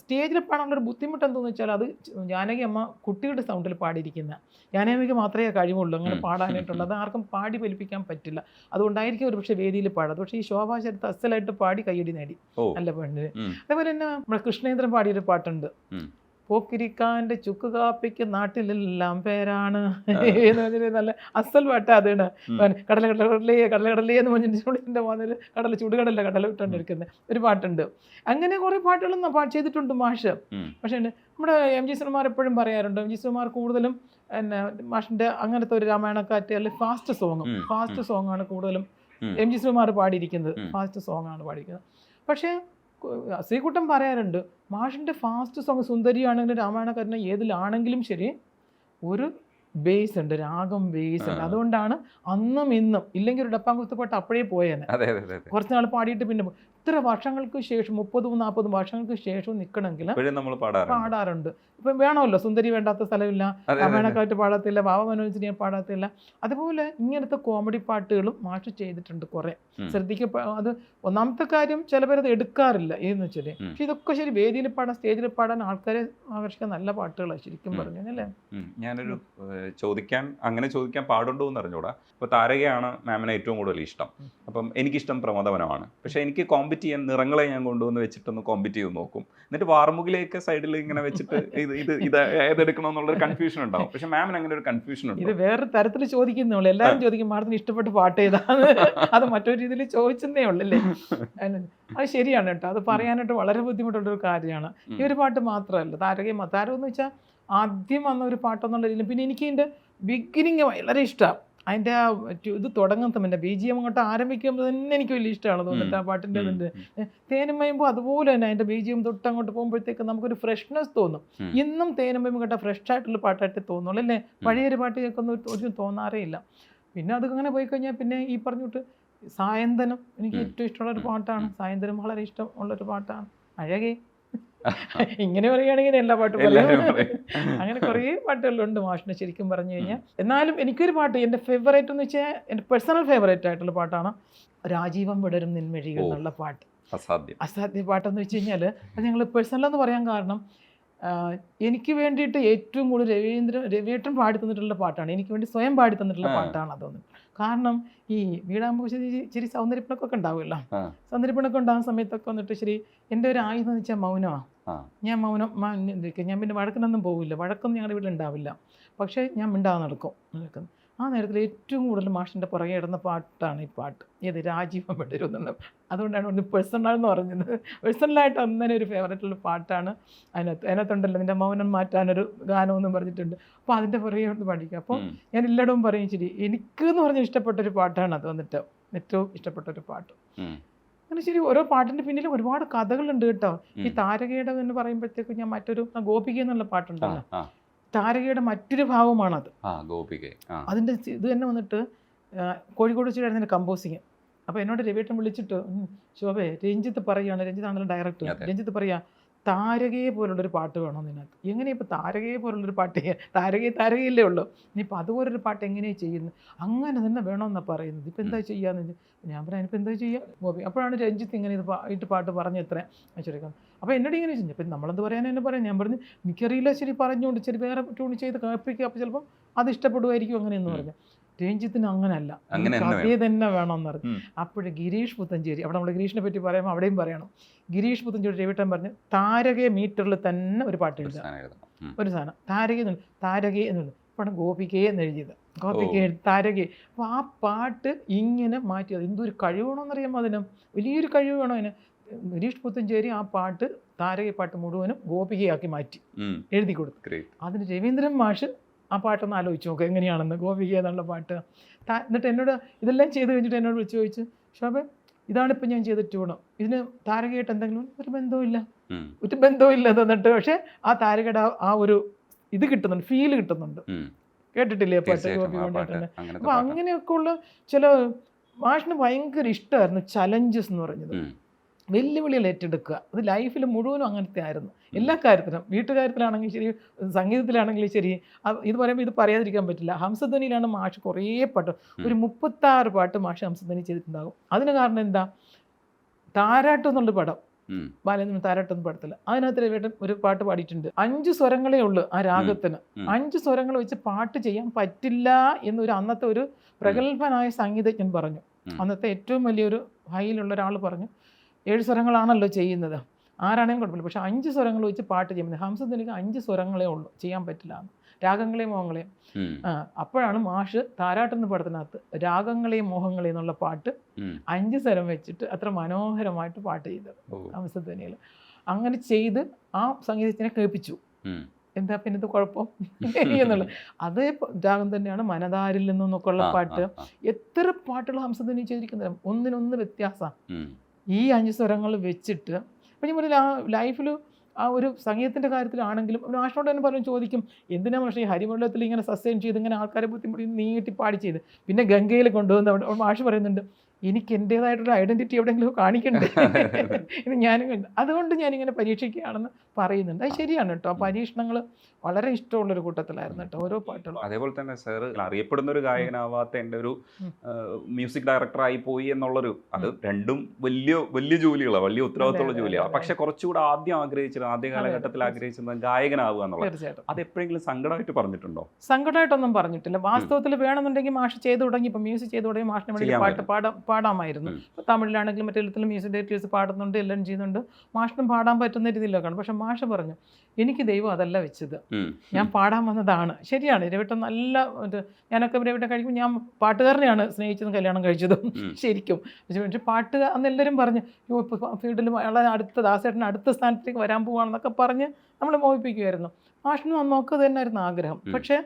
സ്റ്റേജിൽ പാടാനുള്ള ഒരു ബുദ്ധിമുട്ട് എന്തെന്ന് വെച്ചാൽ അത് ജാനകി അമ്മ കുട്ടിയുടെ സൗണ്ടിൽ പാടിയിരിക്കുന്ന. ജാനകിക്ക് മാത്രമേ കഴിവുള്ളൂ അങ്ങനെ. പാടാനായിട്ടുള്ളത് അത് ആർക്കും പാടി ഫലിപ്പിക്കാൻ പറ്റില്ല. അതുകൊണ്ടായിരിക്കും ഒരു പക്ഷേ വേദിയിൽ പാടാം പക്ഷേ ഈ ശോഭാ ശരത്ത് അസലായിട്ട് പാടി കയ്യടി നേടി. നല്ല പെണ്ണിന്. അതേപോലെ തന്നെ നമ്മുടെ കൃഷ്ണേന്ദ്രൻ പാടിയൊരു പാട്ടുണ്ട്. പോക്കിരിക്കാന്റെ ചുക്ക് കാപ്പിക്ക് നാട്ടിലെല്ലാം പേരാണ്. എന്ന് പറഞ്ഞിട്ട് നല്ല അസൽ പാട്ട അതാണ്. കടല കടല കടലേ കടല കടലേ എന്ന് പറഞ്ഞിട്ട് വന്നിൽ കടല ചൂടുകടല കടല ഇട്ടുകൊണ്ടിരിക്കുന്നത് ഒരു പാട്ടുണ്ട്. അങ്ങനെ കുറേ പാട്ടുകളൊന്നും പാട്ട് ചെയ്തിട്ടുണ്ട് മാഷ്. പക്ഷേ നമ്മുടെ എം ജി സുമാർ എപ്പോഴും പറയാറുണ്ട്. എം ജി സുമാർ കൂടുതലും പിന്നെ മാഷിന്റെ അങ്ങനത്തെ ഒരു രാമായണക്കാറ്റ് അല്ലെങ്കിൽ ഫാസ്റ്റ് സോങ്. ഫാസ്റ്റ് സോങ്ങാണ് കൂടുതലും. എം ജി സുമാർ പാടിയിരിക്കുന്നത്. ഫാസ്റ്റ് സോങ്ങാണ് പാടിയിരിക്കുന്നത്. പക്ഷേ ശ്രീകുട്ടൻ പറയാറുണ്ട് മാഷിന്റെ ഫാസ്റ്റ് സോങ് സുന്ദരിയാണെങ്കിലും രാമായണക്കാരനെ ഏതിലാണെങ്കിലും ശരി ഒരു ബേസ് ഉണ്ട് രാഗം ബേസ് ഉണ്ട്. അതുകൊണ്ടാണ് അന്നും ഇന്നും ഇല്ലെങ്കിൽ ഒരു ഡപ്പാങ്കുത്ത് പാട്ട് അപ്പോഴേ പോയേനെ. കുറച്ച് നാൾ പാടിയിട്ട് പിന്നെ ഇത്ര വർഷങ്ങൾക്ക് ശേഷം മുപ്പതും നാൽപ്പതും വർഷങ്ങൾക്ക് ശേഷം നിൽക്കണമെങ്കിൽ പാടാറുണ്ട്. ഇപ്പം വേണമല്ലോ സുന്ദരി വേണ്ടാത്ത സ്ഥലമില്ല. രാമായണക്കാറ്റ് പാടാത്തില്ല ബാബ മനോജിനെ പാടാത്തില്ല. അതുപോലെ ഇങ്ങനത്തെ കോമഡി പാട്ടുകളും മാഷ് ചെയ്തിട്ടുണ്ട് കുറെ. ശ്രദ്ധിക്ക അത് ഒന്നാമത്തെ കാര്യം ചില പേരത് എടുക്കാറില്ല ഏതെന്ന് വെച്ചാൽ പക്ഷെ ഇതൊക്കെ ശരി വേദിയിൽ പാടാൻ സ്റ്റേജിൽ പാടാൻ ആൾക്കാരെ ആകർഷിക്കാൻ നല്ല പാട്ടുകളാണ് ശരിക്കും പറഞ്ഞു അല്ലേ. ഞാനൊരു ചോദിക്കാൻ അങ്ങനെ ചോദിക്കാൻ പാടുണ്ടോ എന്ന് അറിഞ്ഞൂടാ ഇപ്പൊ താരകയാണ് മാമിനെ ഏറ്റവും കൂടുതൽ ഇഷ്ടം. അപ്പം എനിക്കിഷ്ടം പ്രമോദവനമാണ്. പക്ഷെ എനിക്ക് കോമ്പറ്റ് ചെയ്യാൻ നിറങ്ങളെ ഞാൻ കൊണ്ടുവന്ന് വെച്ചിട്ടൊന്ന് കോമ്പറ്റ് ചെയ്ത് നോക്കും. എന്നിട്ട് വാർമുകിലേക്ക് സൈഡിൽ ഇങ്ങനെ വെച്ചിട്ട് ഇത് ഇത് ഇത് ഏതെടുക്കണം എന്നുള്ളൊരു കൺഫ്യൂഷൻ ഉണ്ടാവും. പക്ഷെ മാമിന് അങ്ങനെ ഒരു കൺഫ്യൂഷൻ ഉണ്ട് ഇത് വേറെ തരത്തിൽ ചോദിക്കുന്നേ എല്ലാവരും ചോദിക്കും മാഡത്തിന് ഇഷ്ടപ്പെട്ട പാട്ട് ഏതാണ്? അത് മറ്റൊരു രീതിയിൽ ചോദിച്ചെന്നേ ഉള്ളൂ അല്ലേ? അത് ശരിയാണ് കേട്ടോ. അത് പറയാനായിട്ട് വളരെ ബുദ്ധിമുട്ടുള്ള ഒരു കാര്യമാണ്. ഈ ഒരു പാട്ട് മാത്രമല്ല താരകം താരം എന്ന് വെച്ചാൽ ആദ്യം വന്ന ഒരു പാട്ടെന്നുള്ള രീതിയിൽ പിന്നെ എനിക്ക് എന്റെ ബിഗിനിങ് വളരെ ഇഷ്ടമാണ് അതിന്റെ ആ ഇത് തുടങ്ങുന്ന സമയം ബി ജി എം അങ്ങോട്ട് ആരംഭിക്കുമ്പോൾ തന്നെ എനിക്ക് വലിയ ഇഷ്ടമാണ് തോന്നിട്ട് ആ പാട്ടിന്റെ. ഇതിന്റെ. തേനും വയുമ്പോൾ അതുപോലെ തന്നെ അതിന്റെ ബി ജി എം തൊട്ട് അങ്ങോട്ട് പോകുമ്പോഴത്തേക്ക് നമുക്കൊരു ഫ്രഷ്നെസ് തോന്നും. ഇന്നും തേനും കേട്ടാൽ കേട്ട ഫ്രഷ് ആയിട്ടുള്ള പാട്ടായിട്ട് തോന്നുള്ളൂ അല്ലേ? പഴയൊരു പാട്ട് കേൾക്കുന്ന ഒരു തോന്നാറേ ഇല്ല. പിന്നെ അത് അങ്ങനെ പോയി കഴിഞ്ഞാൽ പിന്നെ ഈ പറഞ്ഞിട്ട് സായന്തനം എനിക്ക് ഏറ്റവും ഇഷ്ടമുള്ള ഒരു പാട്ടാണ്. സായന്തനം വളരെ ഇഷ്ടം ഉള്ളൊരു പാട്ടാണ്. അഴകേ. ഇങ്ങനെ പറയുകയാണെങ്കിൽ എല്ലാ പാട്ടും. അങ്ങനെ കുറേ പാട്ടുകളുണ്ട് മാഷിന് ശരിക്കും പറഞ്ഞു കഴിഞ്ഞാൽ. എന്നാലും എനിക്കൊരു പാട്ട് എന്റെ ഫേവറേറ്റ് എന്ന് വെച്ചാൽ എന്റെ പേഴ്സണൽ ഫേവറേറ്റ് ആയിട്ടുള്ള പാട്ടാണ് രാജീവം വിടരും നിന്മിഴികൾ എന്നുള്ള പാട്ട്. അസാധ്യം. അസാധ്യ പാട്ടെന്ന് വെച്ച് കഴിഞ്ഞാൽ അത് ഞങ്ങൾ പേഴ്സണൽ എന്ന് പറയാൻ കാരണം എനിക്ക് വേണ്ടിയിട്ട് ഏറ്റവും കൂടുതൽ രവീന്ദ്രൻ രവിയേട്ടൻ പാടി തന്നിട്ടുള്ള പാട്ടാണ്. എനിക്ക് വേണ്ടി സ്വയം പാടി തന്നിട്ടുള്ള പാട്ടാണ് അതൊന്നും. കാരണം ഈ വീടാകുമ്പോൾ ശരി ഇച്ചിരി സൗന്ദര്യപ്പിണക്കൊക്കെ ഉണ്ടാവുമല്ലോ. സൗന്ദര്യപ്പിണക്കം ഉണ്ടാകുന്ന സമയത്തൊക്കെ വന്നിട്ട് ശരി എന്റെ ഒരു ആയുധം എന്ന് വെച്ചാൽ മൗനമാണ് ഞാൻ മൗനം ഞാൻ പിന്നെ വഴക്കിനൊന്നും പോകില്ല വഴക്കൊന്നും ഞങ്ങളുടെ വീട്ടിൽ ഉണ്ടാവില്ല. പക്ഷേ ഞാൻ മിണ്ടാതെ നടക്കും. നടക്കും. ആ നേരത്തിൽ ഏറ്റവും കൂടുതൽ മാഷിന്റെ പുറകെ ഇടുന്ന പാട്ടാണ് ഈ പാട്ട്. ഏത് രാജീവം വിടരുന്നുള്ള അതുകൊണ്ടാണ് ഒന്ന് പേഴ്സണൽ എന്ന് പറഞ്ഞത്. പേഴ്സണലായിട്ട് അങ്ങനെ ഒരു ഫേവറേറ്റ് ഉള്ള പാട്ടാണ്. അതിനകത്ത് അതിനകത്തുണ്ടല്ലോ നിന്റെ മൗനം മാറ്റാനൊരു ഗാനമെന്നും പറഞ്ഞിട്ടുണ്ട്. അപ്പോൾ അതിന്റെ പുറകെ ഒന്ന് പഠിക്കുക. അപ്പോൾ ഞാൻ എല്ലായിടവും പറയും ശരി എനിക്ക് എന്ന് ഇഷ്ടപ്പെട്ട ഒരു പാട്ടാണ് അത് വന്നിട്ട്. ഏറ്റവും ഇഷ്ടപ്പെട്ട ഒരു പാട്ട് അങ്ങനെ ശരി ഓരോ പാട്ടിന്റെ പിന്നിലും ഒരുപാട് കഥകളുണ്ട് കേട്ടോ. ഈ. താരകയുടെ എന്ന് പറയുമ്പോഴത്തേക്കും ഞാൻ മറ്റൊരു ഗോപിക എന്നുള്ള പാട്ടുണ്ടല്ലോ. താരകയുടെ മറ്റൊരു ഭാവമാണത്. ഗോപിക ആ. അതിന്റെ ഇത് തന്നെ വന്നിട്ട് കോഴിക്കോട് വെച്ചിട്ടായിരുന്നു കമ്പോസിങ് അപ്പോൾ എന്നോട് രവിയേട്ടൻ വിളിച്ചിട്ട് ശോഭേ രഞ്ജിത്ത് പറയുകയാണ് രഞ്ജിത്താണല്ലോ ഡയറക്ടർ അതെ. രഞ്ജിത്ത് പറയാ താരകയെ പോലുള്ളൊരു പാട്ട് വേണം നിനക്ക്. എങ്ങനെ ഇപ്പോൾ താരകയെ പോലുള്ളൊരു പാട്ട് താരകയെ താരകയില്ലേ ഉള്ളൂ. ഇനിയിപ്പോൾ അതുപോലൊരു പാട്ട് എങ്ങനെയാണ് ചെയ്യുന്നത് അങ്ങനെ തന്നെ വേണമെന്നാണ് പറയുന്നത്. ഇപ്പം എന്താ ചെയ്യാന്ന്. ഞാൻ പറഞ്ഞു ഇനിയിപ്പോൾ എന്താ ചെയ്യുക ഗോപി അപ്പോഴാണ് രഞ്ജിത്ത് ഇങ്ങനെ ഇത് ഇട്ട് പാട്ട് പറഞ്ഞു എത്ര വെച്ചെടുക്കാം അപ്പോൾ എന്നോട് ഇങ്ങനെ ചോദിച്ചു ഇപ്പം നമ്മളെന്ത് പറയാനും എന്നെ പറയാം? ഞാൻ പറഞ്ഞു എനിക്കറിയില്ല ശരി പറഞ്ഞുകൊണ്ട് ശരി വേറെ ട്യൂൺ ചെയ്ത് കേൾപ്പിക്കുക അപ്പോൾ ചിലപ്പം അത് ഇഷ്ടപ്പെടുമായിരിക്കും അങ്ങനെയെന്ന് എന്ന് പറഞ്ഞു. രഞ്ജിത്തിന് അങ്ങനല്ല. അങ്ങനെ തന്നെ വേണമെന്ന് പറഞ്ഞു. അപ്പോഴ് ഗിരീഷ് പുത്തഞ്ചേരി അവിടെ നമ്മൾ ഗിരീഷിനെ പറ്റി പറയുമ്പോൾ അവിടെയും പറയണം. ഗിരീഷ് പുത്തഞ്ചേരി രവിട്ടൻ പറഞ്ഞു താരകയെ മീറ്ററിൽ തന്നെ ഒരു പാട്ട് ഉം. ഒരു സാധനം. താരക എന്ന് താരകെ ഇപ്പോഴാണ് ഗോപികയെ എന്ന് എഴുതിയത്. ഗോപിക താരകെ. അപ്പോൾ ആ പാട്ട് ഇങ്ങനെ മാറ്റിയത് എന്തൊരു കഴിവണമെന്നറിയാമോ അതിന്? വലിയൊരു കഴിവ് വേണോ അതിന്? ഗിരീഷ് പുത്തഞ്ചേരി ആ പാട്ട് താരകെ പാട്ട് മുഴുവനും ഗോപികയാക്കി മാറ്റി എഴുതി കൊടുത്തു. അതിന് രവീന്ദ്രൻ മാഷ് ആ പാട്ടൊന്ന് ആലോചിച്ച് നോക്കുക എങ്ങനെയാണെന്ന്. ഗോപിക എന്നുള്ള പാട്ട്? എന്നിട്ട് എന്നോട് ഇതെല്ലാം ചെയ്ത് കഴിഞ്ഞിട്ട് എന്നോട് വിളിച്ച് ചോദിച്ചു ഷോബെ ഇതാണിപ്പോൾ ഞാൻ ചെയ്ത ട്യൂണ്. ഇതിന് താരകയായിട്ട് എന്തെങ്കിലും ഒരു ബന്ധവുമില്ല. ഒരു ബന്ധവുമില്ല ഇത് എന്നിട്ട് പക്ഷേ ആ താരകയുടെ ആ- ഒരു ഇത് കിട്ടുന്നുണ്ട് ഫീൽ കിട്ടുന്നുണ്ട്. കേട്ടിട്ടില്ലേ പാട്ട്? ഗോപി കൊണ്ടിട്ടുണ്ട് അപ്പോൾ അങ്ങനെയൊക്കെ ഉള്ള ചില മാഷിന് ഭയങ്കര ഇഷ്ടമായിരുന്നു ചലഞ്ചസ് എന്ന് പറഞ്ഞത്. വെല്ലുവിളികൾ ഏറ്റെടുക്കുക. അത് ലൈഫിൽ മുഴുവനും അങ്ങനത്തെ ആയിരുന്നു. എല്ലാ കാര്യത്തിലും വീട്ടുകാര്യത്തിലാണെങ്കിലും ശരി സംഗീതത്തിലാണെങ്കിലും ശരി ഇത് പറയുമ്പോൾ ഇത് പറയാതിരിക്കാൻ പറ്റില്ല. ഹംസധ്വനിയിലാണ് മാഷ് കുറേ പാട്ട്. ഒരു മുപ്പത്താറ് പാട്ട് മാഷ് ഹംസധ്വനി ചെയ്തിട്ടുണ്ടാകും. അതിന് കാരണം എന്താ? താരാട്ടം എന്നുള്ള പടം. ഉം. ബാലേന്ദ്രൻ ഒന്നും പാടത്തില്ല അതിനകത്ത് രവിയേട്ടൻ ഒരു പാട്ട് പാടിയിട്ടുണ്ട്. അഞ്ച് സ്വരങ്ങളേ ഉള്ളൂ ആ രാഗത്തിന്. അഞ്ച് സ്വരങ്ങൾ വെച്ച് പാട്ട് ചെയ്യാൻ പറ്റില്ല എന്നൊരു അന്നത്തെ ഒരു പ്രഗത്ഭനായ സംഗീതജ്ഞൻ പറഞ്ഞു. അന്നത്തെ ഏറ്റവും വലിയൊരു ഹൈയിലുള്ള ഒരാൾ പറഞ്ഞു ഏഴ് സ്വരങ്ങളാണല്ലോ ചെയ്യുന്നത്. ആരാണെങ്കിലും കുഴപ്പമില്ല. പക്ഷേ അഞ്ച് സ്വരങ്ങൾ വെച്ച് പാട്ട് ചെയ്യുന്നത് ഹംസധ്വനിക്ക് അഞ്ച് സ്വരങ്ങളേ ഉള്ളൂ. ചെയ്യാൻ പറ്റില്ല. രാഗങ്ങളെയും മോഹങ്ങളെയും. അപ്പോഴാണ് മാഷ് താരാട്ടെന്ന് പടത്തിനകത്ത് രാഗങ്ങളെയും മോഹങ്ങളെയും എന്നുള്ള പാട്ട് അഞ്ച് സ്വരം വെച്ചിട്ട് അത്ര മനോഹരമായിട്ട് പാട്ട് ചെയ്തത്. ഹംസധ്വനിയിൽ അങ്ങനെ ചെയ്ത് ആ സംഗീതത്തിനെ കേൾപ്പിച്ചു. എന്താ പിന്നെ ഇത് കുഴപ്പം? എന്നുള്ളത്. അതേ രാഗം തന്നെയാണ് മനതാരിൽ നിന്നൊക്കെ ഉള്ള പാട്ട്. എത്ര പാട്ടുകൾ ഹംസധ്വനി ചെയ്തിരിക്കുന്നത്? ഒന്നിനൊന്ന് വ്യത്യാസം. ഈ അഞ്ച് സ്വരങ്ങൾ വെച്ചിട്ട് അപ്പം ഞാൻ പറഞ്ഞില്ല ആ ലൈഫിൽ ആ ഒരു സംഗീതത്തിന്റെ കാര്യത്തിലാണെങ്കിലും ഒരു മാഷിനോട് തന്നെ പറഞ്ഞു ചോദിക്കും എന്തിനാ പക്ഷേ ഈ ഹരിമണ്ഡലത്തിൽ ഇങ്ങനെ സസ്റ്റെയിൻ ചെയ്ത് ഇങ്ങനെ ആൾക്കാരെ ബുദ്ധിമുട്ടി നീട്ടി പാടി ചെയ്ത്? പിന്നെ ഗംഗയിൽ കൊണ്ടുവന്ന് അവിടെ മാഷ് പറയുന്നുണ്ട് എനിക്ക് എന്റേതായിട്ടൊരു ഐഡന്റിറ്റി എവിടെയെങ്കിലും കാണിക്കണ്ടേ? ഇത് ഞാനും കണ്ടു അതുകൊണ്ട് ഞാനിങ്ങനെ പരീക്ഷിക്കുകയാണെന്ന് പറയുന്നുണ്ട്. അത് ശരിയാണ് കേട്ടോ. പരീക്ഷണങ്ങൾ വളരെ ഇഷ്ടമുള്ളൊരു കൂട്ടത്തിലായിരുന്നു കേട്ടോ ഓരോ പാട്ടുകളും. അതേപോലെ തന്നെ സാർ അറിയപ്പെടുന്ന ഒരു ഗായകനാവാത്ത എന്റെ ഒരു. മ്യൂസിക് ഡയറക്ടറായി പോയി എന്നുള്ളൊരു അത് രണ്ടും വലിയ വലിയ ജോലികളാണ് വലിയ ഉത്തരവാദിത്തമുള്ള ജോലിയാണ്. പക്ഷെ കുറച്ചുകൂടെ ആദ്യം ആഗ്രഹിച്ചത് ആദ്യ കാലഘട്ടത്തിൽ ആഗ്രഹിച്ചത് ഗായകനാവുക എന്നുള്ളത് തീർച്ചയായിട്ടും. അത് എപ്പോഴെങ്കിലും സങ്കടമായിട്ട് പറഞ്ഞിട്ടുണ്ടോ? സങ്കടമായിട്ടൊന്നും പറഞ്ഞിട്ടില്ല. വാസ്തവത്തിൽ വേണമെന്നുണ്ടെങ്കിൽ മാഷ് ചെയ്തു തുടങ്ങി. ഇപ്പം മ്യൂസിക് ചെയ്തു തുടങ്ങി മാഷിന് വേണ്ടി പാട്ട് പാടാ. പാടാമായിരുന്നു. ഇപ്പോൾ തമിഴിലാണെങ്കിലും മറ്റെല്ലാത്തിലും മ്യൂസിക് ഡയറക്ടേഴ്സ് പാടുന്നുണ്ട് എല്ലാം ചെയ്യുന്നുണ്ട് മാഷിനും പാടാൻ പറ്റുന്ന രീതിയിലൊക്കെയാണ് പക്ഷെ മാഷ പറഞ്ഞു എനിക്ക് ദൈവം അതല്ല വെച്ചത്. ഞാൻ പാടാൻ വന്നതാണ്. ശരിയാണ് രവിട്ടം നല്ല ഇത് ഞാനൊക്കെ രവിട്ടം കഴിക്കുമ്പോൾ ഞാൻ പാട്ടുകാരനെയാണ് സ്നേഹിച്ചതും കല്യാണം കഴിച്ചതും ശരിക്കും. പക്ഷേ പാട്ട് അന്ന് എല്ലാവരും പറഞ്ഞു യോ ഇപ്പോൾ ഫീൽഡിൽ വളരെ അടുത്ത ദാസേട്ടൻ അടുത്ത സ്ഥാനത്തേക്ക് വരാൻ പോവാണെന്നൊക്കെ പറഞ്ഞ് നമ്മളെ മോഹിപ്പിക്കുമായിരുന്നു മാഷിന് നോക്കുക തന്നെയായിരുന്നു ആഗ്രഹം. പക്ഷേ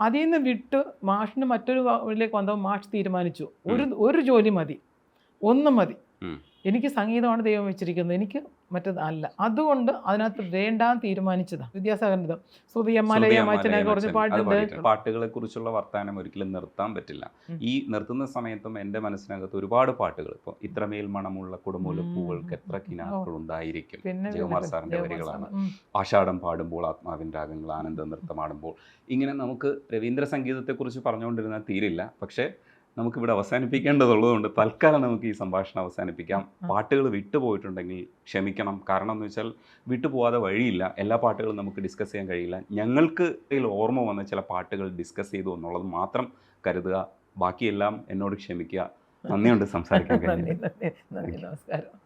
അതിൽ നിന്ന് വിട്ട് മാഷിന് മറ്റൊരു വഴിയിലേക്ക് വന്നപ്പോൾ മാഷ് തീരുമാനിച്ചു. ഒരു ഒരു ജോലി മതി. ഒന്ന് മതി. എനിക്ക് സംഗീതമാണ് ദൈവം വെച്ചിരിക്കുന്നത്. എനിക്ക് മറ്റത് അല്ല. അതുകൊണ്ട് അതിനകത്ത് വേണ്ടാൻ തീരുമാനിച്ചതാണ് വിദ്യാസാഗരത് സുതിയമ്മലയ മച്ചനെ കുറച്ച് പാട്ടുണ്ട് പാട്ടുകളെ കുറിച്ചുള്ള വർത്തമാനം ഒരിക്കലും നിർത്താൻ പറ്റില്ല. ഈ നിർത്തുന്ന സമയത്തും എന്റെ മനസ്സിനകത്ത് ഒരുപാട് പാട്ടുകൾ. ഇപ്പോൾ ഇത്രമേൽ മണമുള്ള കുടമൂലപ്പൂകൾക്ക് പൂവുകൾക്ക് എത്ര കിനാക്കൾ ഉണ്ടായിരിക്കും? ജയകുമാർ സാറിന്റെ സാറിന്റെ വരികളാണ്. ആഷാഢം പാടുമ്പോൾ ആത്മാവിൻ രാഗങ്ങൾ ആനന്ദ നൃത്തമാടുമ്പോൾ ഇങ്ങനെ നമുക്ക് രവീന്ദ്ര സംഗീതത്തെക്കുറിച്ച് പറഞ്ഞുകൊണ്ടിരുന്നാൽ തീരില്ല. പക്ഷേ നമുക്കിവിടെ അവസാനിപ്പിക്കേണ്ടതുള്ളതുകൊണ്ട് തൽക്കാലം നമുക്ക് ഈ സംഭാഷണം അവസാനിപ്പിക്കാം. പാട്ടുകൾ വിട്ടുപോയിട്ടുണ്ടെങ്കിൽ ക്ഷമിക്കണം. കാരണം എന്ന് വെച്ചാൽ വിട്ടുപോകാതെ വഴിയില്ല. എല്ലാ പാട്ടുകളും നമുക്ക് ഡിസ്കസ് ചെയ്യാൻ കഴിയില്ല. ഞങ്ങൾക്ക് ഇതിൽ ഓർമ്മ വന്ന ചില പാട്ടുകൾ ഡിസ്കസ് ചെയ്തു എന്നുള്ളത് മാത്രം കരുതുക. ബാക്കിയെല്ലാം എന്നോട് ക്ഷമിക്കുക. നന്ദിയുണ്ട് സംസാരിക്കാൻ നമസ്കാരം.